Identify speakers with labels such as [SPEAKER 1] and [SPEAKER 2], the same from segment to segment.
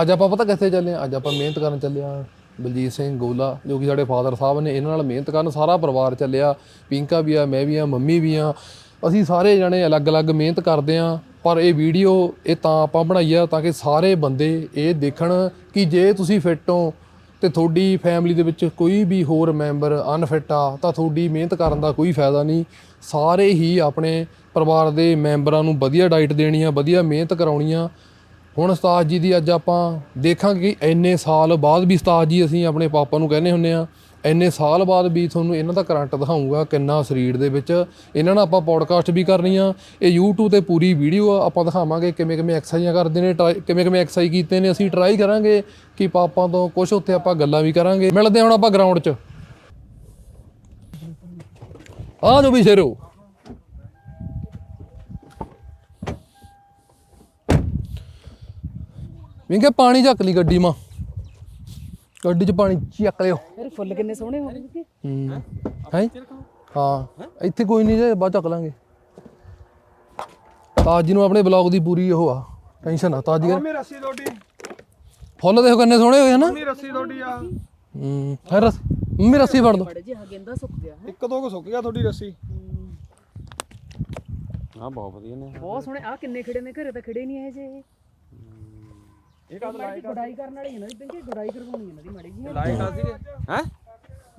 [SPEAKER 1] ਅੱਜ ਆਪਾਂ ਪਤਾ ਕਿੱਥੇ ਚੱਲੇ ਆ ਅੱਜ ਆਪਾਂ ਮਿਹਨਤ ਕਰਨ ਚੱਲੇ ਆ ਬਲਜੀਤ ਸਿੰਘ, ਗੋਲਾ, ਜੋ ਕਿ ਸਾਡੇ ਫਾਦਰ ਸਾਹਿਬ ਨੇ ਇਹਨਾਂ ਨਾਲ ਮਿਹਨਤ ਕਰਨ ਸਾਰਾ ਪਰਿਵਾਰ ਚੱਲਿਆ। ਪਿੰਕਾ ਵੀ ਆ, ਮੈਂ ਵੀ ਆ, ਮੰਮੀ ਵੀ ਆ। ਅਸੀਂ ਸਾਰੇ ਜਣੇ ਅਲੱਗ-ਅਲੱਗ ਮਿਹਨਤ ਕਰਦੇ ਆ ਪਰ ਇਹ ਵੀਡੀਓ, ਇਹ ਤਾਂ ਆਪਾਂ ਬਣਾਈ ਆ ਤਾਂ ਕਿ ਸਾਰੇ ਬੰਦੇ ਇਹ ਦੇਖਣ ਕਿ ਜੇ ਤੁਸੀਂ ਫਿੱਟ ਹੋ ਤੇ ਤੁਹਾਡੀ ਫੈਮਿਲੀ ਦੇ ਵਿੱਚ ਕੋਈ ਵੀ ਹੋਰ ਮੈਂਬਰ ਅਨਫਿਟ ਆ, ਤਾਂ ਤੁਹਾਡੀ ਮਿਹਨਤ ਕਰਨ ਦਾ ਕੋਈ ਫਾਇਦਾ ਨਹੀਂ। ਸਾਰੇ ਹੀ ਆਪਣੇ ਪਰਿਵਾਰ ਦੇ ਮੈਂਬਰਾਂ ਨੂੰ ਵਧੀਆ ਡਾਈਟ ਦੇਣੀ ਆ, ਵਧੀਆ ਮਿਹਨਤ ਕਰਾਉਣੀ ਆ। ਹੁਣ ਉਸਤਾਦ ਜੀ ਦੀ ਅੱਜ ਆਪਾਂ ਦੇਖਾਂਗੇ ਕਿ ਇੰਨੇ ਸਾਲ ਬਾਅਦ ਵੀ ਉਸਤਾਦ ਜੀ ਅਸੀਂ ਆਪਣੇ ਪਾਪਾ ਨੂੰ ਕਹਿੰਦੇ ਹੁੰਨੇ ਆ, ਇੰਨੇ ਸਾਲ ਬਾਅਦ ਵੀ ਤੁਹਾਨੂੰ ਇਹਨਾਂ ਦਾ ਕਰੰਟ ਦਿਖਾਉਂਗਾ ਕਿੰਨਾ ਸਰੀਰ ਦੇ ਵਿੱਚ। ਇਹਨਾਂ ਨਾਲ ਆਪਾਂ ਪੋਡਕਾਸਟ ਵੀ ਕਰਨੀ ਆ, ਇਹ YouTube ਤੇ ਪੂਰੀ ਵੀਡੀਓ ਆਪਾਂ ਦਿਖਾਵਾਂਗੇ ਕਿਵੇਂ ਕਿਵੇਂ ਐਕਸਰਸਾਈਜ਼ਾਂ ਕਰਦੇ ਨੇ, try- ਕਿਵੇਂ ਕਿਵੇਂ ਐਕਸਰਸਾਈਜ਼ ਕੀਤੇ ਨੇ, ਅਸੀਂ ਟਰਾਈ ਕਰਾਂਗੇ ਕਿ ਪਾਪਾ ਤੋਂ ਕੁਝ ਉੱਥੇ ਆਪਾਂ ਗੱਲਾਂ ਵੀ ਕਰਾਂਗੇ। ਮਿਲਦੇ ਹਾਂ ਹੁਣ ਆਪਾਂ ਗਰਾਊਂਡ 'ਚ। ਆ ਜੋ ਵੀ ਸ਼ੇਰੋ। ਵਿੰਗੇ ਪਾਣੀ ਚੱਕ ਲਈ ਗੱਡੀ ਮਾਂ। ਗੱਡੀ 'ਚ ਪਾਣੀ ਚੱਕ ਲਿਓ।
[SPEAKER 2] ਯਾਰ ਫੁੱਲ ਕਿੰਨੇ ਸੋਹਣੇ ਹੋ ਗਏ
[SPEAKER 1] ਹੂੰ। ਹੈ? ਹਾਂ ਇੱਥੇ ਕੋਈ ਨਹੀਂ ਜੇ ਬਾਅਦ ਚੱਕ ਲਾਂਗੇ। ਤਾਜ ਜੀ ਨੂੰ ਆਪਣੇ ਬਲੌਗ ਦੀ ਪੂਰੀ ਉਹ ਆ ਟੈਨਸ਼ਨ ਆ। ਤਾਜ ਜੀ
[SPEAKER 3] ਮੇਰੀ ਰੱਸੀ ਤੁਹਾਡੀ
[SPEAKER 1] ਫੁੱਲ ਦੇਖੋ ਕਿੰਨੇ ਸੋਹਣੇ ਹੋਏ ਹਨਾ
[SPEAKER 3] ਮੇਰੀ ਰੱਸੀ ਤੁਹਾਡੀ ਆ।
[SPEAKER 1] ਹੂੰ ਹੈ ਰਸ ਮੰਮੀ ਰੱਸੀ ਫੜ ਦੋ।
[SPEAKER 2] ਬੜੇ ਜਿਹਾ ਗੇਂਦਾ ਸੁੱਕ ਗਿਆ
[SPEAKER 3] ਇੱਕ ਦੋ ਕੋ ਸੁੱਕ ਗਿਆ ਤੁਹਾਡੀ ਰੱਸੀ।
[SPEAKER 4] ਆ ਬਹੁਤ ਵਧੀਆ ਨੇ।
[SPEAKER 2] ਬਹੁਤ ਸੋਹਣੇ ਆ ਕਿੰਨੇ ਖੜੇ ਨੇ ਘਰੇ ਤਾਂ ਖੜੇ ਨਹੀਂ ਇਹ ਜੇ ਇਹ ਕਦ ਲਾਈਟ ਗੁਡਾਈ ਕਰਨ ਵਾਲੀ ਇਹਨਾਂ ਦੀ ਪਿੰਕੇ ਗੁਡਾਈ ਕਰਵਾਉਣੀ ਇਹਨਾਂ ਦੀ ਮਾੜੀ ਜੀ
[SPEAKER 3] ਲਾਈਟ ਆ ਸੀਗੇ?
[SPEAKER 4] ਹੈ?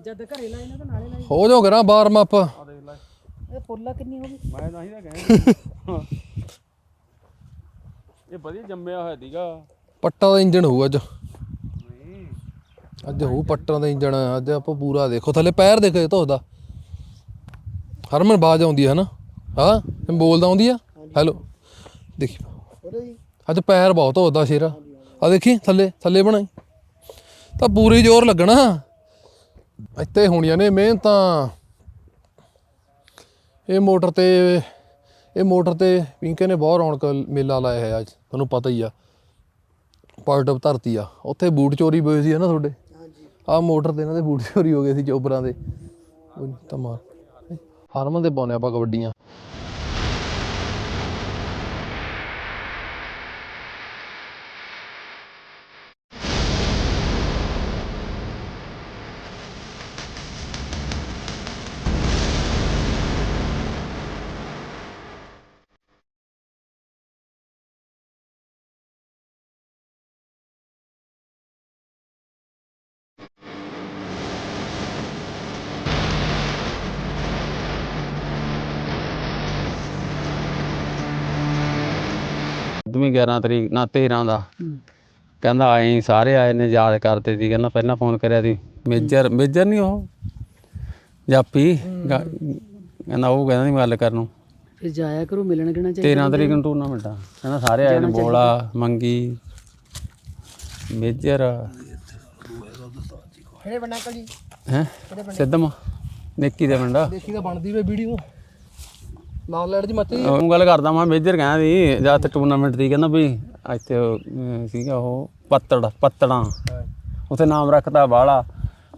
[SPEAKER 2] ਜਦ ਘਰੇ ਲਾਏ ਨਾ ਤਾਂ ਨਾਲੇ ਲਾਏ।
[SPEAKER 1] ਹੋ ਜਾਓ ਕਰਾਂ ਵਾਰਮ ਅਪ।
[SPEAKER 2] ਇਹ ਫੁੱਲਾ ਕਿੰਨੀ ਹੋ ਗਈ
[SPEAKER 4] ਮੈਂ ਤਾਂ ਹੀ ਤਾਂ ਕਹਿ ਇਹ ਵਧੀਆ ਜੰਮਿਆ ਹੋਇਆ ਸੀਗਾ।
[SPEAKER 1] ਪੱਟਾਂ ਦਾ ਇੰਜਣ ਹੋਊ ਅੱਜ। ਅੱਜ ਹੋਊ ਪੱਟਾਂ ਦਾ ਇੰਜਣ ਅੱਜ ਆਪਾਂ ਪੂਰਾ ਦੇਖੋ ਥੱਲੇ ਪੈਰ ਦੇਖੋ ਧੋਦਾ ਹਰਮਨ ਬਾਜ ਆਉਂਦੀ ਹੈ ਨਾ ਹਾਂ? ਬੋਲਦਾ ਆਉਂਦੀ ਆ? ਹੈਲੋ ਦੇਖੀ। ਅੱਜ ਪੈਰ ਬਹੁਤ ਧੋਦਾ ਸ਼ੇਰਾ। ਆ ਦੇਖੀ ਥੱਲੇ ਥੱਲੇ ਬਣਾਈ। ਤਾਂ ਪੂਰੀ ਜ਼ੋਰ ਲੱਗਣਾ। ਇੱਥੇ ਹੋਣੀਆਂ ਨੇ ਮਿਹਨਤਾਂ। ਇਹ ਮੋਟਰ ਤੇ ਇਹ ਮੋਟਰ ਤੇ ਪਿੰਕੇ ਨੇ ਬਹੁਤ ਰੌਣਕ ਮੇਲਾ ਲਾਇਆ ਹੈ ਅੱਜ ਤੁਹਾਨੂੰ ਪਤਾ ਹੀ ਆ। ਪਾਰਟ ਆਫ ਧਰਤੀ ਆ। ਉੱਥੇ ਬੂਟ ਚੋਰੀ ਹੋਏ ਸੀ ਨਾ ਤੁਹਾਡੇ? ਹਾਂਜੀ। ਆ ਮੋਟਰ ਤੇ ਇਹਨਾਂ ਦੇ ਬੂਟ ਚੋਰੀ ਹੋ ਗਏ ਸੀ ਚੋਬਰਾਂ ਦੇ। ਮਾਰ। ਫਾਰਮਲ ਦੇ ਪਾਉਨੇ ਆਪਾਂ ਕਬੱਡੀਆਂ।
[SPEAKER 4] ਦੂਵੀਂ 11 ਤਰੀਕ ਨਾ 13 ਦਾ। ਕਹਿੰਦਾ ਆਏ ਸਾਰੇ ਆਏ ਨੇ ਯਾਦ ਕਰਦੇ ਸੀ। ਕਹਿੰਦਾ ਪਹਿਲਾਂ ਫੋਨ ਕਰਿਆ ਸੀ। ਮੇਜਰ ਮੇਜਰ ਨਹੀਂ ਉਹ? ਜਾਪੀ? ਕਹਿੰਦਾ ਉਹ ਕਹਿੰਦਾ ਸੀ ਗੱਲ ਕਰਨ ਨੂੰ।
[SPEAKER 2] ਫਿਰ ਜਾਇਆ ਕਰੋ ਮਿਲਣ ਗਿਣਾ ਚਾਹੀਦਾ
[SPEAKER 4] 13 ਤਰੀਕ ਨੂੰ ਟੂਰਨਾਮੈਂਟ ਆ। ਕਹਿੰਦਾ ਸਾਰੇ ਆਏ ਨੇ ਬੋਲਾ ਮੰਗੀ ਮੇਜਰ।
[SPEAKER 1] ਕਿਹੜੇ ਬਣਾ ਕਲੀ
[SPEAKER 4] ਹੈ? ਸਿੱਧਮ ਨੇਕੀ ਦੇ ਮੁੰਡਾ
[SPEAKER 1] ਦੇਖੀ ਤਾਂ ਬਣਦੀ ਵੇ ਵੀਡੀਓ। ਨਾਲ ਲੈਟ ਜੀ ਮੱਤੀ
[SPEAKER 4] ਉਹ ਗੱਲ ਕਰਦਾ ਮੈਂ ਮੇਜਰ ਕਹਿੰਦਾ ਸੀ ਜਦ ਤੇ ਟੂਰਨਾਮੈਂਟ ਦੀ ਕਹਿੰਦਾ ਵੀ ਇੱਥੇ ਉਹ, ਅਮ, ਸੀਗਾ ਉਹ ਪੱਤੜ ਪੱਤੜਾਂ। ਉੱਥੇ ਨਾਮ ਰੱਖਦਾ ਬਾਹਲਾ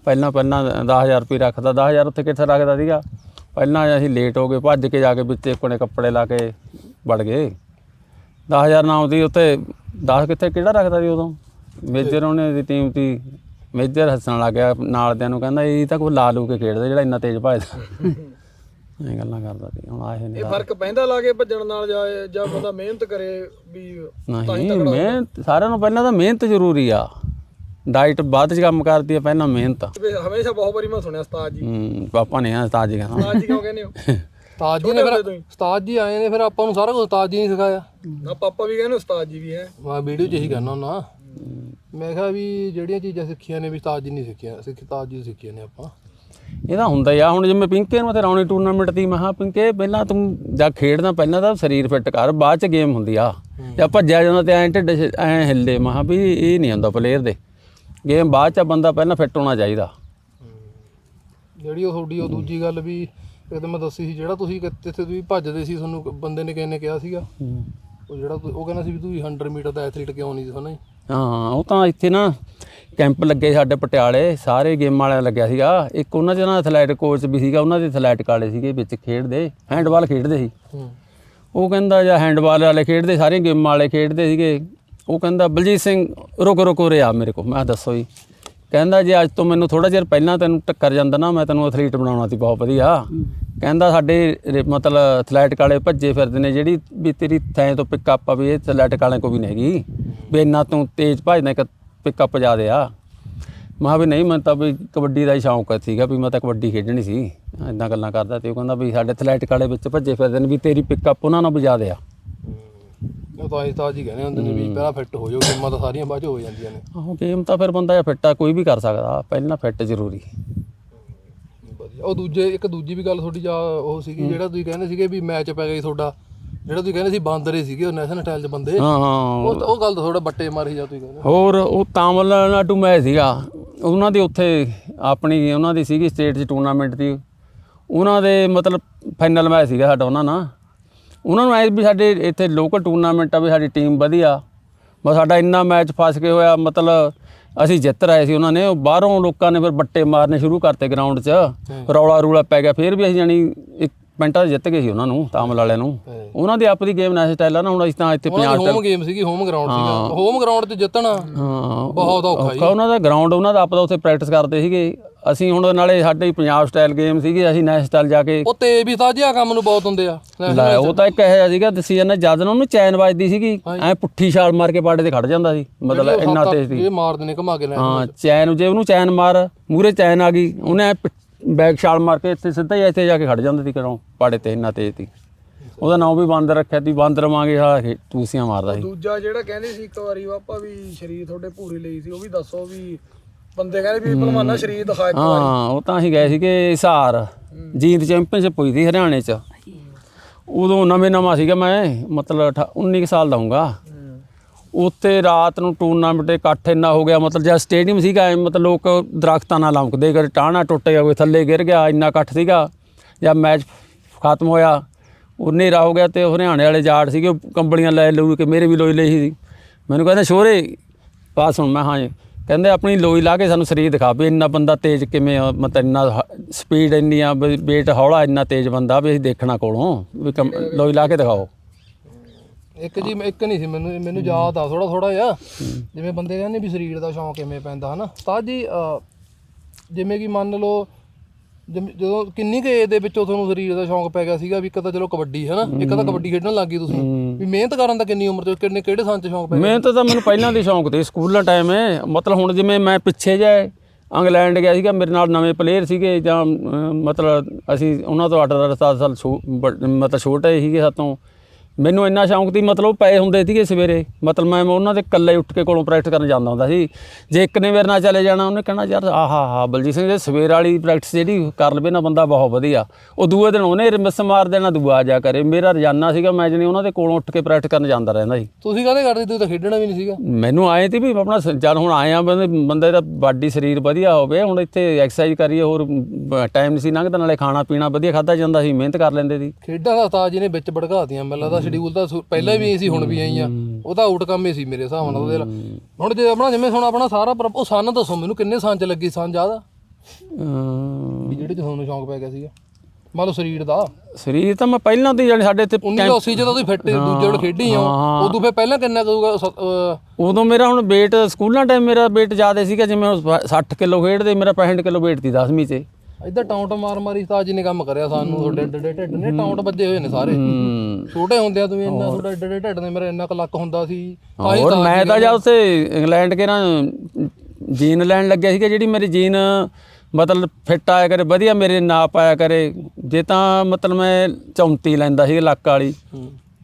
[SPEAKER 4] ਪਹਿਲਾਂ ਪਹਿਲਾਂ 10000 ਰੁਪਏ ਰੱਖਦਾ 10000 ਉੱਥੇ ਕਿੱਥੇ ਰੱਖਦਾ ਸੀਗਾ? ਪਹਿਲਾਂ ਅਸੀਂ ਲੇਟ ਹੋ ਗਏ ਭੱਜ ਕੇ ਜਾ ਕੇ ਵਿੱਚ ਕੋਨੇ ਕੱਪੜੇ ਲਾ ਕੇ ਵੜ ਗਏ। 10000 ਨਾਮ ਦੀ ਉੱਥੇ 10 ਕਿੱਥੇ ਕਿਹੜਾ ਰੱਖਦਾ ਸੀ ਉਦੋਂ? ਮੇਜਰ ਉਹਨੇ ਦੀ ਟੀਮ ਦੀ ਮੇਜਰ ਹੱਸਣ ਲੱਗ ਗਿਆ ਨਾਲ ਦਿਆਂ ਨੂੰ ਕਹਿੰਦਾ ਇਹ ਤਾਂ ਕੋਈ ਲਾ ਲੂ ਕੇ ਖੇਡਦਾ ਜਿਹੜਾ ਇੰਨਾ ਤੇਜ਼ ਭੱਜਦਾ। ਇਹ ਗੱਲਾਂ ਕਰਦਾ ਸੀ। ਹੁਣ ਆਏ ਨੇ
[SPEAKER 3] ਇਹ ਫ਼ਰਕ ਪੈਂਦਾ ਲਾਗੇ ਭੱਜਣ ਨਾਲ ਜਾਂ ਜਾਂ ਬੰਦਾ ਮਿਹਨਤ ਕਰੇ ਵੀ
[SPEAKER 4] ਨਹੀਂ ਮਿਹਨਤ ਸਾਰਿਆਂ ਨੂੰ ਪਹਿਲਾਂ ਤਾਂ ਮਿਹਨਤ ਜ਼ਰੂਰੀ ਆ। ਡਾਈਟ ਬਾਅਦ ਚ ਕੰਮ ਕਰਦੀ ਆ ਪਹਿਲਾਂ ਮਿਹਨਤ।
[SPEAKER 3] ਵੀ ਹਮੇਸ਼ਾ ਬਹੁਤ ਵਾਰੀ ਮੈਂ ਸੁਣਿਆ ਉਸਤਾਦ ਜੀ।
[SPEAKER 4] ਹੂੰ ਪਾਪਾ ਨੇ ਆ ਤਾਜ ਕਹਿੰਦਾ
[SPEAKER 3] ਉਸਤਾਦ ਜੀ ਕਿਉਂ ਕਹਿੰਦੇ ਹੋ?
[SPEAKER 1] ਉਸਤਾਦ ਜੀ ਨੇ ਫਿਰ ਉਸਤਾਦ ਜੀ ਆਏ ਨੇ ਫਿਰ ਆਪਾਂ ਨੂੰ ਸਾਰਾ ਕੁਝ ਉਸਤਾਦ ਜੀ ਨੇ ਸਿਖਾਇਆ।
[SPEAKER 3] ਨਾ ਪਾਪਾ ਵੀ ਕਹਿੰਦੇ ਉਸਤਾਦ ਜੀ ਵੀ ਹੈ।
[SPEAKER 1] ਮੈਂ ਵੀਡੀਓ 'ਚ ਇਹੀ ਕਹਿਣਾ ਹੁੰਦਾ। ਮੈਂ ਕਿਹਾ ਵੀ ਜਿਹੜੀਆਂ ਚੀਜ਼ਾਂ ਸਿੱਖੀਆਂ ਨੇ ਵੀ ਉਸਤਾਦ ਜੀ ਨਹੀਂ ਸਿੱਖੀਆਂ ਸਿੱਖ ਉਸਤਾਦ ਜੀ ਤੋਂ ਸਿੱਖੀਆਂ ਨੇ ਆਪਾਂ।
[SPEAKER 4] ਇਹਦਾ ਹੁੰਦਾ ਹੀ ਆ। ਹੁਣ ਜਿਵੇਂ ਪਿੰਕੇ ਨੂੰ ਤੇ ਰੌਣੀ ਟੂਰਨਾਮੈਂਟ ਦੀ ਮਹਾ ਪਿੰਕੇ ਪਹਿਲਾਂ ਤੂੰ ਜਾਂ ਖੇਡਦਾ ਪਹਿਲਾਂ ਤਾਂ ਸਰੀਰ ਫਿੱਟ ਕਰ ਬਾਅਦ ਚ ਗੇਮ ਹੁੰਦੀ ਆ। ਜਾਂ ਭੱਜਿਆ ਜਾਂਦਾ ਤੇ ਐਂ ਢਿੱਡ ਐ ਹਿੱਲੇ ਮਹਾ ਵੀ ਇਹ ਨਹੀਂ ਹੁੰਦਾ ਪਲੇਅਰ ਦੇ। ਗੇਮ ਬਾਅਦ ਚ ਬੰਦਾ ਪਹਿਲਾਂ ਫਿੱਟ ਹੋਣਾ ਚਾਹੀਦਾ।
[SPEAKER 1] ਜਿਹੜੀ ਉਹ ਤੁਹਾਡੀ ਉਹ ਦੂਜੀ ਗੱਲ ਵੀ ਇਹ ਤਾਂ ਮੈਂ ਦੱਸੀ ਸੀ ਜਿਹੜਾ ਤੁਸੀਂ ਕਿੱਥੇ ਤੁਸੀਂ ਭੱਜਦੇ ਸੀ ਤੁਹਾਨੂੰ ਬੰਦੇ ਨੇ ਕਿਸੇ ਨੇ ਕਿਹਾ ਸੀਗਾ। ਉਹ ਜਿਹੜਾ ਤੁ- ਉਹ ਕਹਿੰਦਾ ਸੀ ਵੀ ਤੁਸੀਂ 100 ਮੀਟਰ ਦਾ ਐਥਲੀਟ ਕਿਉਂ ਨਹੀਂ ਸੀ ਹਨਾ
[SPEAKER 4] ਹਾਂ ਉਹ ਤਾਂ ਇੱਥੇ ਨਾ ਕੈਂਪ ਲੱਗੇ ਸਾਡੇ ਪਟਿਆਲੇ ਸਾਰੇ ਗੇਮ ਵਾਲਿਆਂ ਦਾ ਲੱਗਿਆ ਸੀਗਾ। ਇੱਕ ਉਹਨਾਂ ਚ ਨਾ ਐਥਲੈਟ ਕੋਚ ਵੀ ਸੀਗਾ ਉਹਨਾਂ ਦੇ ਐਥਲੈਟਿਕ ਵਾਲੇ ਸੀਗੇ ਵਿੱਚ ਖੇਡਦੇ ਹੈਂਡਬਾਲ ਖੇਡਦੇ ਸੀ। ਉਹ ਕਹਿੰਦਾ ਜਾਂ ਹੈਂਡਬਾਲ ਵਾਲੇ ਖੇਡਦੇ ਸਾਰੇ ਗੇਮਾਂ ਵਾਲੇ ਖੇਡਦੇ ਸੀਗੇ। ਉਹ ਕਹਿੰਦਾ ਬਲਜੀਤ ਸਿੰਘ ਰੁਕ ਰੁਕ ਉਰੇ ਆ ਮੇਰੇ ਕੋਲ। ਮੈਂ ਦੱਸੋ ਜੀ। ਕਹਿੰਦਾ ਜੇ ਅੱਜ ਤੋਂ ਮੈਨੂੰ ਥੋੜਾ ਚਿਰ ਪਹਿਲਾਂ ਤੈਨੂੰ ਟੱਕਰ ਜਾਂਦਾ ਨਾ ਮੈਂ ਤੈਨੂੰ ਐਥਲੀਟ ਬਣਾਉਣਾ ਸੀ ਬਹੁਤ ਵਧੀਆ। ਕਹਿੰਦਾ ਸਾਡੇ ਮਤਲਬ ਐਥਲੈਟਿਕ ਵਾਲੇ ਭੱਜੇ ਫਿਰਦੇ ਨੇ ਜਿਹੜੀ ਵੀ ਤੇਰੀ ਥੈਂ ਤੋਂ ਪਿਕਅਪ ਆ ਵੀ ਇਹ ਐਥਲੈਟਿਕ ਵਾਲਿਆਂ ਕੋ ਵੀ ਨਹੀਂ ਹੈਗੀ। ਵੀ ਇੰਨਾ ਤੂੰ ਤੇਜ਼ ਭੱਜਦਾ ਇੱਕ ਪਿਕਅਪ ਜ਼ਿਆਦੇ ਆ। ਮੈਂ ਕਿਹਾ ਵੀ ਨਹੀਂ ਮੈਂ ਤਾਂ ਵੀ ਕਬੱਡੀ ਦਾ ਹੀ ਸ਼ੌਂਕ ਸੀਗਾ ਵੀ ਮੈਂ ਤਾਂ ਕਬੱਡੀ ਖੇਡਣੀ ਸੀ। ਇਦਾਂ ਗੱਲਾਂ ਕਰਦਾ ਤੇ ਉਹ ਕਹਿੰਦਾ ਵੀ ਸਾਡੇ ਐਥਲੈਟਿਕ ਵਾਲੇ ਵਿੱਚ ਭੱਜੇ ਫਿਰਦੇ ਨੇ ਵੀ ਤੇਰੀ ਪਿਕਅਪ ਉਹਨਾਂ ਨਾਲ ਵੀ ਜ਼ਿਆਦੇ ਆ।
[SPEAKER 1] ਉਹ ਤਾਂ ਇਸਤਾ ਜੀ ਕਹਿੰਦੇ ਹੁੰਦੇ ਨੇ ਵੀ ਪਹਿਲਾਂ ਫਿੱਟ ਹੋ ਜਾਓ ਗੇਮਾਂ ਤਾਂ ਸਾਰੀਆਂ ਬਾਅਦ ਚ ਹੋ ਜਾਂਦੀਆਂ ਨੇ।
[SPEAKER 4] ਆਹੋ ਗੇਮ ਤਾਂ ਫਿਰ ਬੰਦਾ ਫਿੱਟ ਆ ਕੋਈ ਵੀ ਕਰ ਸਕਦਾ ਪਹਿਲਾਂ ਫਿੱਟ ਜ਼ਰੂਰੀ।
[SPEAKER 1] ਉਹ ਦੂਜੇ ਇੱਕ ਦੂਜੀ ਵੀ ਗੱਲ ਤੁਹਾਡੀ ਜਾ ਉਹ ਸੀਗੀ ਜਿਹੜਾ ਤੁਸੀਂ ਕਹਿੰਦੇ ਸੀਗੇ ਵੀ ਮੈਚ ਪੈ ਗਈ ਤੁਹਾਡਾ ਜਿਹੜਾ ਤੁਸੀਂ ਕਹਿੰਦੇ ਸੀ ਬਾਂਦਰੇ ਸੀਗੇ ਉਹ ਨੈਸ਼ਨਲ ਸਟਾਈਲ ਦੇ ਬੰਦੇ।
[SPEAKER 4] ਹਾਂ ਹਾਂ।
[SPEAKER 1] ਉਹ ਉਹ ਗੱਲ ਤਾਂ ਥੋੜਾ ਬੱਟੇ ਮਾਰੀ ਜਾ ਤੁਸੀਂ ਕਹਿੰਦੇ।
[SPEAKER 4] ਹੋਰ ਉਹ ਤਾਮਿਲਨਾਡੂ ਮੈਚ ਸੀਗਾ। ਉਹਨਾਂ ਦੇ ਉੱਥੇ ਆਪਣੀ ਉਹਨਾਂ ਦੀ ਸੀਗੀ ਸਟੇਟ 'ਚ ਟੂਰਨਾਮੈਂਟ ਦੀ। ਉਹਨਾਂ ਦੇ ਮਤਲਬ ਫਾਈਨਲ ਮੈਚ ਸੀਗਾ ਸਾਡਾ ਉਹਨਾਂ ਨਾਲ। ਉਹਨਾਂ ਨੂੰ ਐ ਵੀ ਸਾਡੇ ਇੱਥੇ ਲੋਕਲ ਟੂਰਨਾਮੈਂਟ ਆ ਵੀ ਸਾਡੀ ਟੀਮ ਵਧੀਆ। ਬਸ ਸਾਡਾ ਇੰਨਾ ਮੈਚ ਫਸ ਕੇ ਹੋਇਆ ਮਤਲਬ ਅਸੀਂ ਜਿੱਤ ਰਹੇ ਸੀ ਉਹਨਾਂ ਨੇ। ਉਹ ਬਾਹਰੋਂ ਲੋਕਾਂ ਨੇ ਫਿਰ ਬੱਟੇ ਮਾਰਨੇ ਸ਼ੁਰੂ ਕਰਤੇ ਗਰਾਊਂਡ 'ਚ। ਰੌਲਾ ਰੂਲਾ ਪੈ ਗਿਆ। ਫਿਰ ਵੀ ਅਸੀਂ ਜਾਣੀ ਇੱਕ 'ਚ ਜਿੱਤ ਗਏ ਸੀ ਉਹਨਾਂ ਨੂੰ ਤਾਮਿਲ ਵਾਲਿਆਂ ਨੂੰ। ਉਹਨਾਂ ਦੀ ਆਪਣੀ ਗੇਮ ਨੈਸ਼ਨਲ ਸਟਾਈਲ ਆ ਨਾ ਹੁਣ ਅਸੀਂ ਤਾਂ ਇੱਥੇ ਪੰਜਾਬ
[SPEAKER 1] ਹੋਮ ਗੇਮ ਸੀਗੀ ਹੋਮ ਗਰਾਊਂਡ ਸੀਗਾ। ਹੋਮ ਗਰਾਊਂਡ 'ਚ ਜਿੱਤਣਾ
[SPEAKER 4] ਹਾਂ
[SPEAKER 1] ਬਹੁਤ ਔਖਾ
[SPEAKER 4] ਔਖਾ। ਉਹਨਾਂ ਦਾ ਗਰਾਊਂਡ ਉਹਨਾਂ ਦਾ ਆਪਦਾ ਉੱਥੇ ਪ੍ਰੈਕਟਿਸ ਕਰਦੇ ਸੀਗੇ। ਅਸੀਂ ਹੁਣ ਨਾਲੇ ਸਾਡੇ ਪੰਜਾਬ ਸਟਾਈਲ ਗੇਮ ਸੀਗੀ ਅਸੀਂ ਨੈਸ਼ਨਲ ਜਾ ਕੇ
[SPEAKER 1] ਉਹ ਤੇ ਵੀ ਸਾਜਿਆ ਕੰਮ ਨੂੰ ਬਹੁਤ ਹੁੰਦੇ ਆ।
[SPEAKER 4] ਲੈ ਉਹ ਤਾਂ ਇੱਕ ਇਹੋ ਜਿਹਾ ਸੀਗਾ ਦਸੀ ਜਾਂਦਾ ਜਦ ਨੂੰ ਉਹਨੂੰ ਚੈਨ ਵੱਜਦੀ ਸੀਗੀ ਐ ਪੁੱਠੀ ਛਾਲ ਮਾਰ ਕੇ ਪਾੜੇ ਤੇ ਖੜ ਜਾਂਦਾ ਸੀ ਮਤਲਬ ਇੰਨਾ ਤੇਜ਼ ਸੀ।
[SPEAKER 1] ਇਹ ਮਾਰਦੇ ਨੇ ਘੁਮਾ ਕੇ ਲੈ
[SPEAKER 4] ਹਾਂ ਚੈਨ ਜੇ ਉਹਨੂੰ ਚੈਨ ਮਾਰ ਮੂਰੇ ਚੈਨ ਆ ਗਈ ਉਹਨੇ ਬੈਕ ਛਾਲ ਮਾਰ ਕੇ ਇੱਥੇ ਸਿੱਧਾ ਹੀ ਇੱਥੇ ਜਾ ਕੇ ਖੜ ਜਾਂਦਾ ਸੀ ਘਰੋਂ ਪਾੜੇ ਤੇ ਇੰਨਾ ਤੇਜ਼ ਸੀ। ਉਹਦਾ ਨਾਮ ਵੀ ਬਾਂਦਰ ਰੱਖਿਆ ਸੀ ਬਾਂਦਰ ਵਾਂਗੇ ਹਾਂ ਟੂਸੀਆਂ ਮਾਰਦਾ ਸੀ।
[SPEAKER 3] ਦੂਜਾ ਜਿਹੜਾ ਕਹਿੰਦੇ ਸੀ ਇੱਕ ਵਾਰੀ ਆਪਾਂ ਵੀ ਸਰੀਰ ਤੁਹਾਡੇ ਪੂਰੀ ਲਈ ਸੀ ਉਹ ਵੀ ਦੱਸੋ ਵੀ ਬੰਦੇ ਕਹਿੰਦੇ ਵੀ ਭਲਵਾਨਾ ਸਰੀਰ ਦਿਖਾ ਇੱਕ ਵਾਰੀ।
[SPEAKER 4] ਹਾਂ ਉਹ ਤਾਂ ਅਸੀਂ ਗਏ ਸੀਗੇ ਹਿਸਾਰ ਜੀਤ ਚੈਂਪੀਅਨਸ਼ਿਪ ਹੋਈ ਸੀ ਹਰਿਆਣੇ 'ਚ। ਉਦੋਂ ਨਵੇਂ ਨਵਾਂ ਸੀਗਾ ਮੈਂ ਮਤਲਬ ਅਠਾ- 19 ਕੁ ਸਾਲ ਦਾ ਹੂੰਗਾ ਉੱਥੇ ਰਾਤ ਨੂੰ ਟੂਰਨਾਮੈਂਟ ਇਕੱਠ ਇੰਨਾ ਹੋ ਗਿਆ, ਮਤਲਬ ਜਿਹਾ ਸਟੇਡੀਅਮ ਸੀਗਾ ਮਤਲਬ ਲੋਕ ਦਰਖਤਾਂ ਨਾਲ ਲੰਮਕਦੇ ਕਦੇ ਟਾਹਣਾ ਟੁੱਟ ਗਿਆ, ਕੋਈ ਥੱਲੇ ਗਿਰ ਗਿਆ, ਇੰਨਾ ਇਕੱਠ ਸੀਗਾ, ਜਦ ਮੈਚ ਖਤਮ ਹੋਇਆ, ਉਹ ਹਨੇਰਾ ਹੋ ਗਿਆ ਤੇ ਹਰਿਆਣੇ ਵਾਲੇ ਜਾੜ ਸੀਗੇ, ਉਹ ਕੰਬਲੀਆਂ ਲੈ ਲੂ ਕਿ ਮੇਰੇ ਵੀ ਲੋਈ ਲਈ ਸੀ। ਮੈਨੂੰ ਕਹਿੰਦੇ, ਸ਼ੋਰੇ ਪਾਸ ਹੁਣ ਮੈਂ ਹਾਂ ਕਹਿੰਦੇ, ਆਪਣੀ ਲੋਈ ਲਾ ਕੇ ਸਾਨੂੰ ਸਰੀਰ ਦਿਖਾ ਵੀ ਇੰਨਾ ਬੰਦਾ ਤੇਜ਼ ਕਿਵੇਂ ਮਤਲਬ ਇੰਨਾ ਸਪੀਡ ਇੰਨੀ ਆ, ਵੀ weight ਹੌਲਾ ਇੰਨਾ ਤੇਜ਼ ਬੰਦਾ ਵੀ ਅਸੀਂ ਦੇਖਣਾ ਕੋਲੋਂ, ਵੀ ਕੰਮ- ਲੋਈ ਲਾ ਕੇ ਦਿਖਾਓ।
[SPEAKER 1] ਇੱਕ ਜੀ ਇੱਕ ਨਹੀਂ ਸੀ ਮੈਨੂੰ ਮੈਨੂੰ ਯਾਦ ਆ ਥੋੜਾ ਥੋੜਾ ਜਿਹਾ। ਜਿਵੇਂ ਬੰਦੇ ਕਹਿੰਦੇ ਵੀ ਸਰੀਰ ਦਾ ਸ਼ੌਂਕ ਕਿਵੇਂ ਪੈਂਦਾ ਹਨਾ? ਤਾਂ ਜੀ ਜਿਵੇਂ ਕਿ ਮੰਨ ਲਓ ਜਿਵੇਂ- ਜਦੋਂ ਕਿੰਨੀ ਕੁ ਏਜ ਦੇ ਵਿੱਚੋਂ ਤੁਹਾਨੂੰ ਸਰੀਰ ਦਾ ਸ਼ੌਂਕ ਪੈ ਗਿਆ ਸੀਗਾ ਵੀ ਇੱਕ ਤਾਂ ਚਲੋ ਕਬੱਡੀ ਹਨਾ? ਇੱਕ ਤਾਂ ਕਬੱਡੀ ਖੇਡਣ ਲੱਗ ਗਈ ਤੁਸੀਂ। ਵੀ ਮਿਹਨਤ ਕਰਨ ਦਾ ਕਿੰਨੀ ਉਮਰ ਚ ਕਿੰਨੇ ਕਿਹੜੇ ਸੰਨ ਚ ਸ਼ੌਂਕ ਪੈ ਗਿਆ?
[SPEAKER 4] ਮਿਹਨਤ ਤਾਂ ਮੈਨੂੰ ਪਹਿਲਾਂ ਦੀ ਸ਼ੌਂਕ ਤੇ ਸਕੂਲਾਂ ਟਾਈਮ ਹੈ ਮਤਲਬ ਹੁਣ ਜਿਵੇਂ ਮੈਂ ਪਿੱਛੇ ਜੇ ਇੰਗਲੈਂਡ ਗਿਆ ਸੀਗਾ ਮੇਰੇ ਨਾਲ ਨਵੇਂ ਪਲੇਅਰ ਸੀਗੇ ਜਾਂ ਅਮ, ਮਤਲਬ ਅਸੀਂ ਉਹਨਾਂ ਤੋਂ 8 10 ਸਾਲ ਛੋ- ਬ- ਮਤਲਬ ਛੋਟੇ ਸੀਗੇ ਸਾਤੋਂ। ਮੈਨੂੰ ਇੰਨਾ ਸ਼ੌਂਕ ਸੀ ਮਤਲਬ ਪਏ ਹੁੰਦੇ ਸੀਗੇ ਸਵੇਰੇ। ਮਤਲਬ ਮੈਂ ਉਹਨਾਂ ਦੇ ਇਕੱਲੇ ਉੱਠ ਕੇ ਕੋਲੋਂ ਪ੍ਰੈਕਟਿਸ ਕਰਨ ਜਾਂਦਾ ਹੁੰਦਾ ਸੀ। ਜੇ ਇੱਕ ਨੇ ਮੇਰੇ ਨਾਲ ਚਲੇ ਜਾਣਾ ਉਹਨੇ ਕਹਿਣਾ ਯਾਰ ਆਹਾ ਹਾ ਬਲਜੀਤ ਸਿੰਘ ਜੇ ਸਵੇਰ ਵਾਲੀ ਪ੍ਰੈਕਟਿਸ ਜਿਹੜੀ ਕਰ ਲਵੇ ਨਾ ਬੰਦਾ ਬਹੁਤ ਵਧੀਆ। ਉਹ ਦੂਏ ਦਿਨ ਉਹਨੇ ਮਿਸ ਮਾਰ ਦੇਣਾ ਦੂਆ ਆ ਜਾ ਕਰੇ। ਮੇਰਾ ਰੋਜ਼ਾਨਾ ਸੀਗਾ ਮੈਂ ਜਣੀ ਉਹਨਾਂ ਦੇ ਕੋਲੋਂ ਉੱਠ ਕੇ ਪ੍ਰੈਕਟਿਸ ਕਰਨ ਜਾਂਦਾ ਰਹਿੰਦਾ ਸੀ।
[SPEAKER 1] ਤੁਸੀਂ ਕਾਹਦੇ ਕਰਦੇ ਤੁਸੀਂ ਤਾਂ ਖੇਡਣਾ ਵੀ ਨਹੀਂ ਸੀਗਾ।
[SPEAKER 4] ਮੈਨੂੰ ਆਏ ਤੇ ਵੀ ਆਪਣਾ ਜਦ ਹੁਣ ਆਏ ਆ ਬੰਦੇ ਬੰਦੇ ਦਾ ਬਾਡੀ ਸਰੀਰ ਵਧੀਆ ਹੋਵੇ। ਹੁਣ ਇੱਥੇ ਐਕਸਰਸਾਈਜ਼ ਕਰੀਏ ਹੋਰ ਟਾਈਮ ਨਹੀਂ ਸੀ ਲੰਘਦਾ ਨਾਲੇ ਖਾਣਾ ਪੀਣਾ ਵਧੀਆ ਖਾਦਾ ਜਾਂਦਾ ਸੀ ਮਿਹਨਤ ਕਰ ਲੈਂਦੇ ਸੀ।
[SPEAKER 1] ਖੇਡਾਂ ਦਾ ਉਸਤਾਦ ਜੀ ਨੇ ਵਿੱਚ ਭੜਕਾਤੀਆਂ ਮੈਨੂੰ ਲੱਗਦਾ ਸ਼ਡਿਊਲ ਤਾਂ ਸੁ- ਪਹਿਲਾਂ ਵੀ ਸੀ ਹੁਣ ਵੀ ਆਈ ਆ ਉਹਦਾ ਆਊਟ ਕੰਮ ਹੀ ਸੀ ਮੇਰੇ ਹਿਸਾਬ ਨਾਲ ਉਹਦੇ ਨਾਲ। ਹੁਣ ਜੇ ਆਪਣਾ ਜਿਵੇਂ ਹੁਣ ਆਪਣਾ ਸਾਰਾ ਪਰ- ਉਹ ਸੰਨ ਦੱਸੋ ਮੈਨੂੰ ਕਿੰਨੇ ਸੰਨ ਚ ਲੱਗੀ ਸੰਨ ਜ਼ਿਆਦਾ ਵੀ ਜਿਹੜੇ ਚ ਤੁਹਾਨੂੰ ਸ਼ੌਂਕ ਪੈ ਗਿਆ ਸੀਗਾ। ਮੰਨ ਲਓ ਸਰੀਰ ਦਾ।
[SPEAKER 4] ਸਰੀਰ ਤਾਂ ਮੈਂ ਪਹਿਲਾਂ ਤੋਂ ਹੀ ਜਾਣੀ ਸਾਡੇ ਇੱਥੇ
[SPEAKER 1] 1980 ਚ ਤਾਂ ਤੁਸੀਂ ਫਿੱਟ ਦੂਜੇ ਨਾਲ ਖੇਡੀ ਆ ਉਦੋਂ ਫਿਰ ਪਹਿਲਾਂ ਕਿੰਨਾ ਕਹੂਗਾ?
[SPEAKER 4] ਉਦੋਂ ਮੇਰਾ ਹੁਣ weight ਸਕੂਲਾਂ ਟਾਈਮ ਮੇਰਾ weight ਜ਼ਿਆਦਾ ਸੀਗਾ ਜਿਵੇਂ ਹੁਣ 60 ਕਿਲੋ ਖੇਡਦੇ ਮੇਰਾ 65 ਕਿਲੋ weight ਸੀ 10ਵੀਂ 'ਚ।
[SPEAKER 1] ਇਧਰ ਟਾਉਂਟ ਮਾਰ ਮਾਰੀ ਉਸਤਾਦ ਜੀ ਨੇ ਕੰਮ ਕਰਿਆ ਸਾਨੂੰ ਤੁਹਾਡੇ ਏਡੇ ਏਡੇ ਢਿੱਡ ਨੇ ਟਾਉਂਟ ਵੱਜੇ ਹੋਏ ਨੇ ਸਾਰੇ। ਛੋਟੇ ਹੁੰਦਿਆਂ ਤੁਸੀਂ ਇੰਨਾ ਤੁਹਾਡਾ ਏਡੇ ਏਡੇ ਢਿੱਡ ਨੇ ਮੇਰਾ ਇੰਨਾ ਕੁ ਲੱਕ ਹੁੰਦਾ ਸੀ ਤਾਂ ਹੀ
[SPEAKER 4] ਹੋਰ
[SPEAKER 1] ਉਸਤਾਦ
[SPEAKER 4] ਮੈਂ ਤਾਂ ਜਦ ਉੱਥੇ ਇੰਗਲੈਂਡ ਕੇ ਨਾ ਜੀਨ ਲੈਣ ਲੱਗਿਆ ਸੀਗਾ ਜਿਹੜੀ ਮੇਰੀ ਜੀਨ ਮਤਲਬ ਫਿੱਟ ਆਇਆ ਕਰੇ ਵਧੀਆ ਮੇਰੇ ਨਾਪ ਆਇਆ ਕਰੇ ਜੇ ਤਾਂ ਮਤਲਬ ਮੈਂ 34 ਲੈਂਦਾ ਸੀ ਲੱਕ ਵਾਲੀ।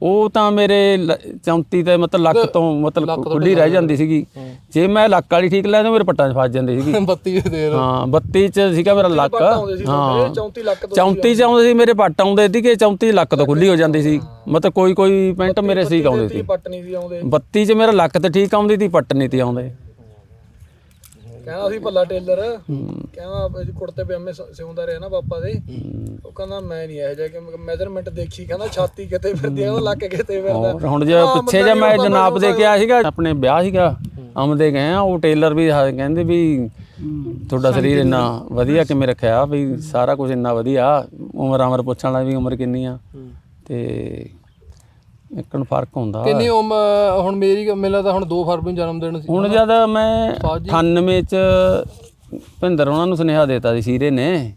[SPEAKER 4] ਉਹ ਤਾਂ ਮੇਰੇ ਲ- 34 ਤੇ ਮਤਲਬ ਲੱਕ ਤੋਂ ਮਤਲਬ ਖੁੱਲੀ ਰਹਿ ਜਾਂਦੀ ਸੀਗੀ। ਜੇ ਮੈਂ ਲੱਕ ਵਾਲੀ ਠੀਕ ਲੈਂਦਾ ਮੇਰੇ ਪੱਟਾਂ 'ਚ ਫਸ ਜਾਂਦੀ ਸੀਗੀ।
[SPEAKER 1] 32 ਦੇ ਦੇ
[SPEAKER 4] ਹਾਂ 32 ਚ ਸੀਗਾ ਮੇਰਾ ਲੱਕ।
[SPEAKER 3] ਸੀ
[SPEAKER 4] ਹਾਂ।
[SPEAKER 3] 34 ਲੱਖ ਤੋਂ
[SPEAKER 4] 34 ਚ ਆਉਂਦੇ ਸੀ ਮੇਰੇ ਪੱਟ ਆਉਂਦੇ ਸੀਗੇ 34 ਲੱਕ ਤੋਂ ਖੁੱਲੀ ਹੋ ਜਾਂਦੀ ਸੀ। ਮਤਲਬ ਕੋਈ ਕੋਈ ਪੈਂਟ ਮੇਰੇ ਠੀਕ ਆਉਂਦੇ ਸੀ।
[SPEAKER 3] ਪੱਟ ਨਹੀਂ ਸੀ ਆਉਂਦੇ।
[SPEAKER 4] 32 ਚ ਮੇਰਾ ਲੱਕ ਤੇ ਠੀਕ ਆਉਂਦੀ ਸੀ ਪੱਟ ਨਹੀਂ ਤੀ ਆਉਂਦੇ।
[SPEAKER 3] ਕਹਿੰਦਾ ਸੀ ਭੱਲਾ ਟੇਲਰ। ਕਹਿੰਦਾ ਕੁੜਤੇ ਪਜਾਮੇ ਸਿਉਂਦਾ ਰਿਹਾ ਨਾ ਪਾਪਾ ਦੇ। ਉਹ ਕਹਿੰਦਾ ਮੈਂ ਨਹੀਂ ਇਹੋ ਜਿਹਾ ਕਿ ਮੈਜ਼ਰਮੈਂਟ ਦੇਖੀ ਕਹਿੰਦਾ ਛਾਤੀ ਕਿਤੇ ਫਿਰਦੀ ਆ ਉਹਦਾ ਲੱਕ ਕਿਤੇ ਫਿਰਦਾ।
[SPEAKER 4] ਹੁਣ ਜੇ ਪਿੱਛੇ ਜੇ ਮੈਂ ਜਨਾਬ ਦੇ ਕੇ ਆਇਆ ਸੀਗਾ ਆਪਣੇ ਵਿਆਹ ਸੀਗਾ ਆਮਦੇ ਗਏ ਆ ਉਹ ਟੇਲਰ ਵੀ ਕਹਿੰਦੇ ਵੀ ਤੁਹਾਡਾ ਸਰੀਰ ਇੰਨਾ ਵਧੀਆ ਕਿਵੇਂ ਰੱਖਿਆ ਵੀ ਸਾਰਾ ਕੁਝ ਇੰਨਾ ਵਧੀਆ ਉਮਰ ਅਮਰ ਪੁੱਛਣ ਵਾਲਾ ਵੀ ਉਮਰ ਕਿੰਨੀ ਆ। ਤੇ ਇੱਕ ਨੂੰ ਫ਼ਰਕ ਹੁੰਦਾ।
[SPEAKER 1] ਕਿੰਨੀ ਉਮਰ ਹੁਣ ਮੇਰੀ ਮੈਨੂੰ ਲੱਗਦਾ ਹੁਣ 2 ਫਰਵਰੀ ਨੂੰ ਜਨਮ ਦਿਨ ਸੀ।
[SPEAKER 4] ਹੁਣ ਜਦ ਮੈਂ 98 ਚ ਭਿੰਦਰ ਉਹਨਾਂ ਨੂੰ ਸੁਨੇਹਾ ਦੇਤਾ ਸੀ ਸੀਰੇ ਨੇ।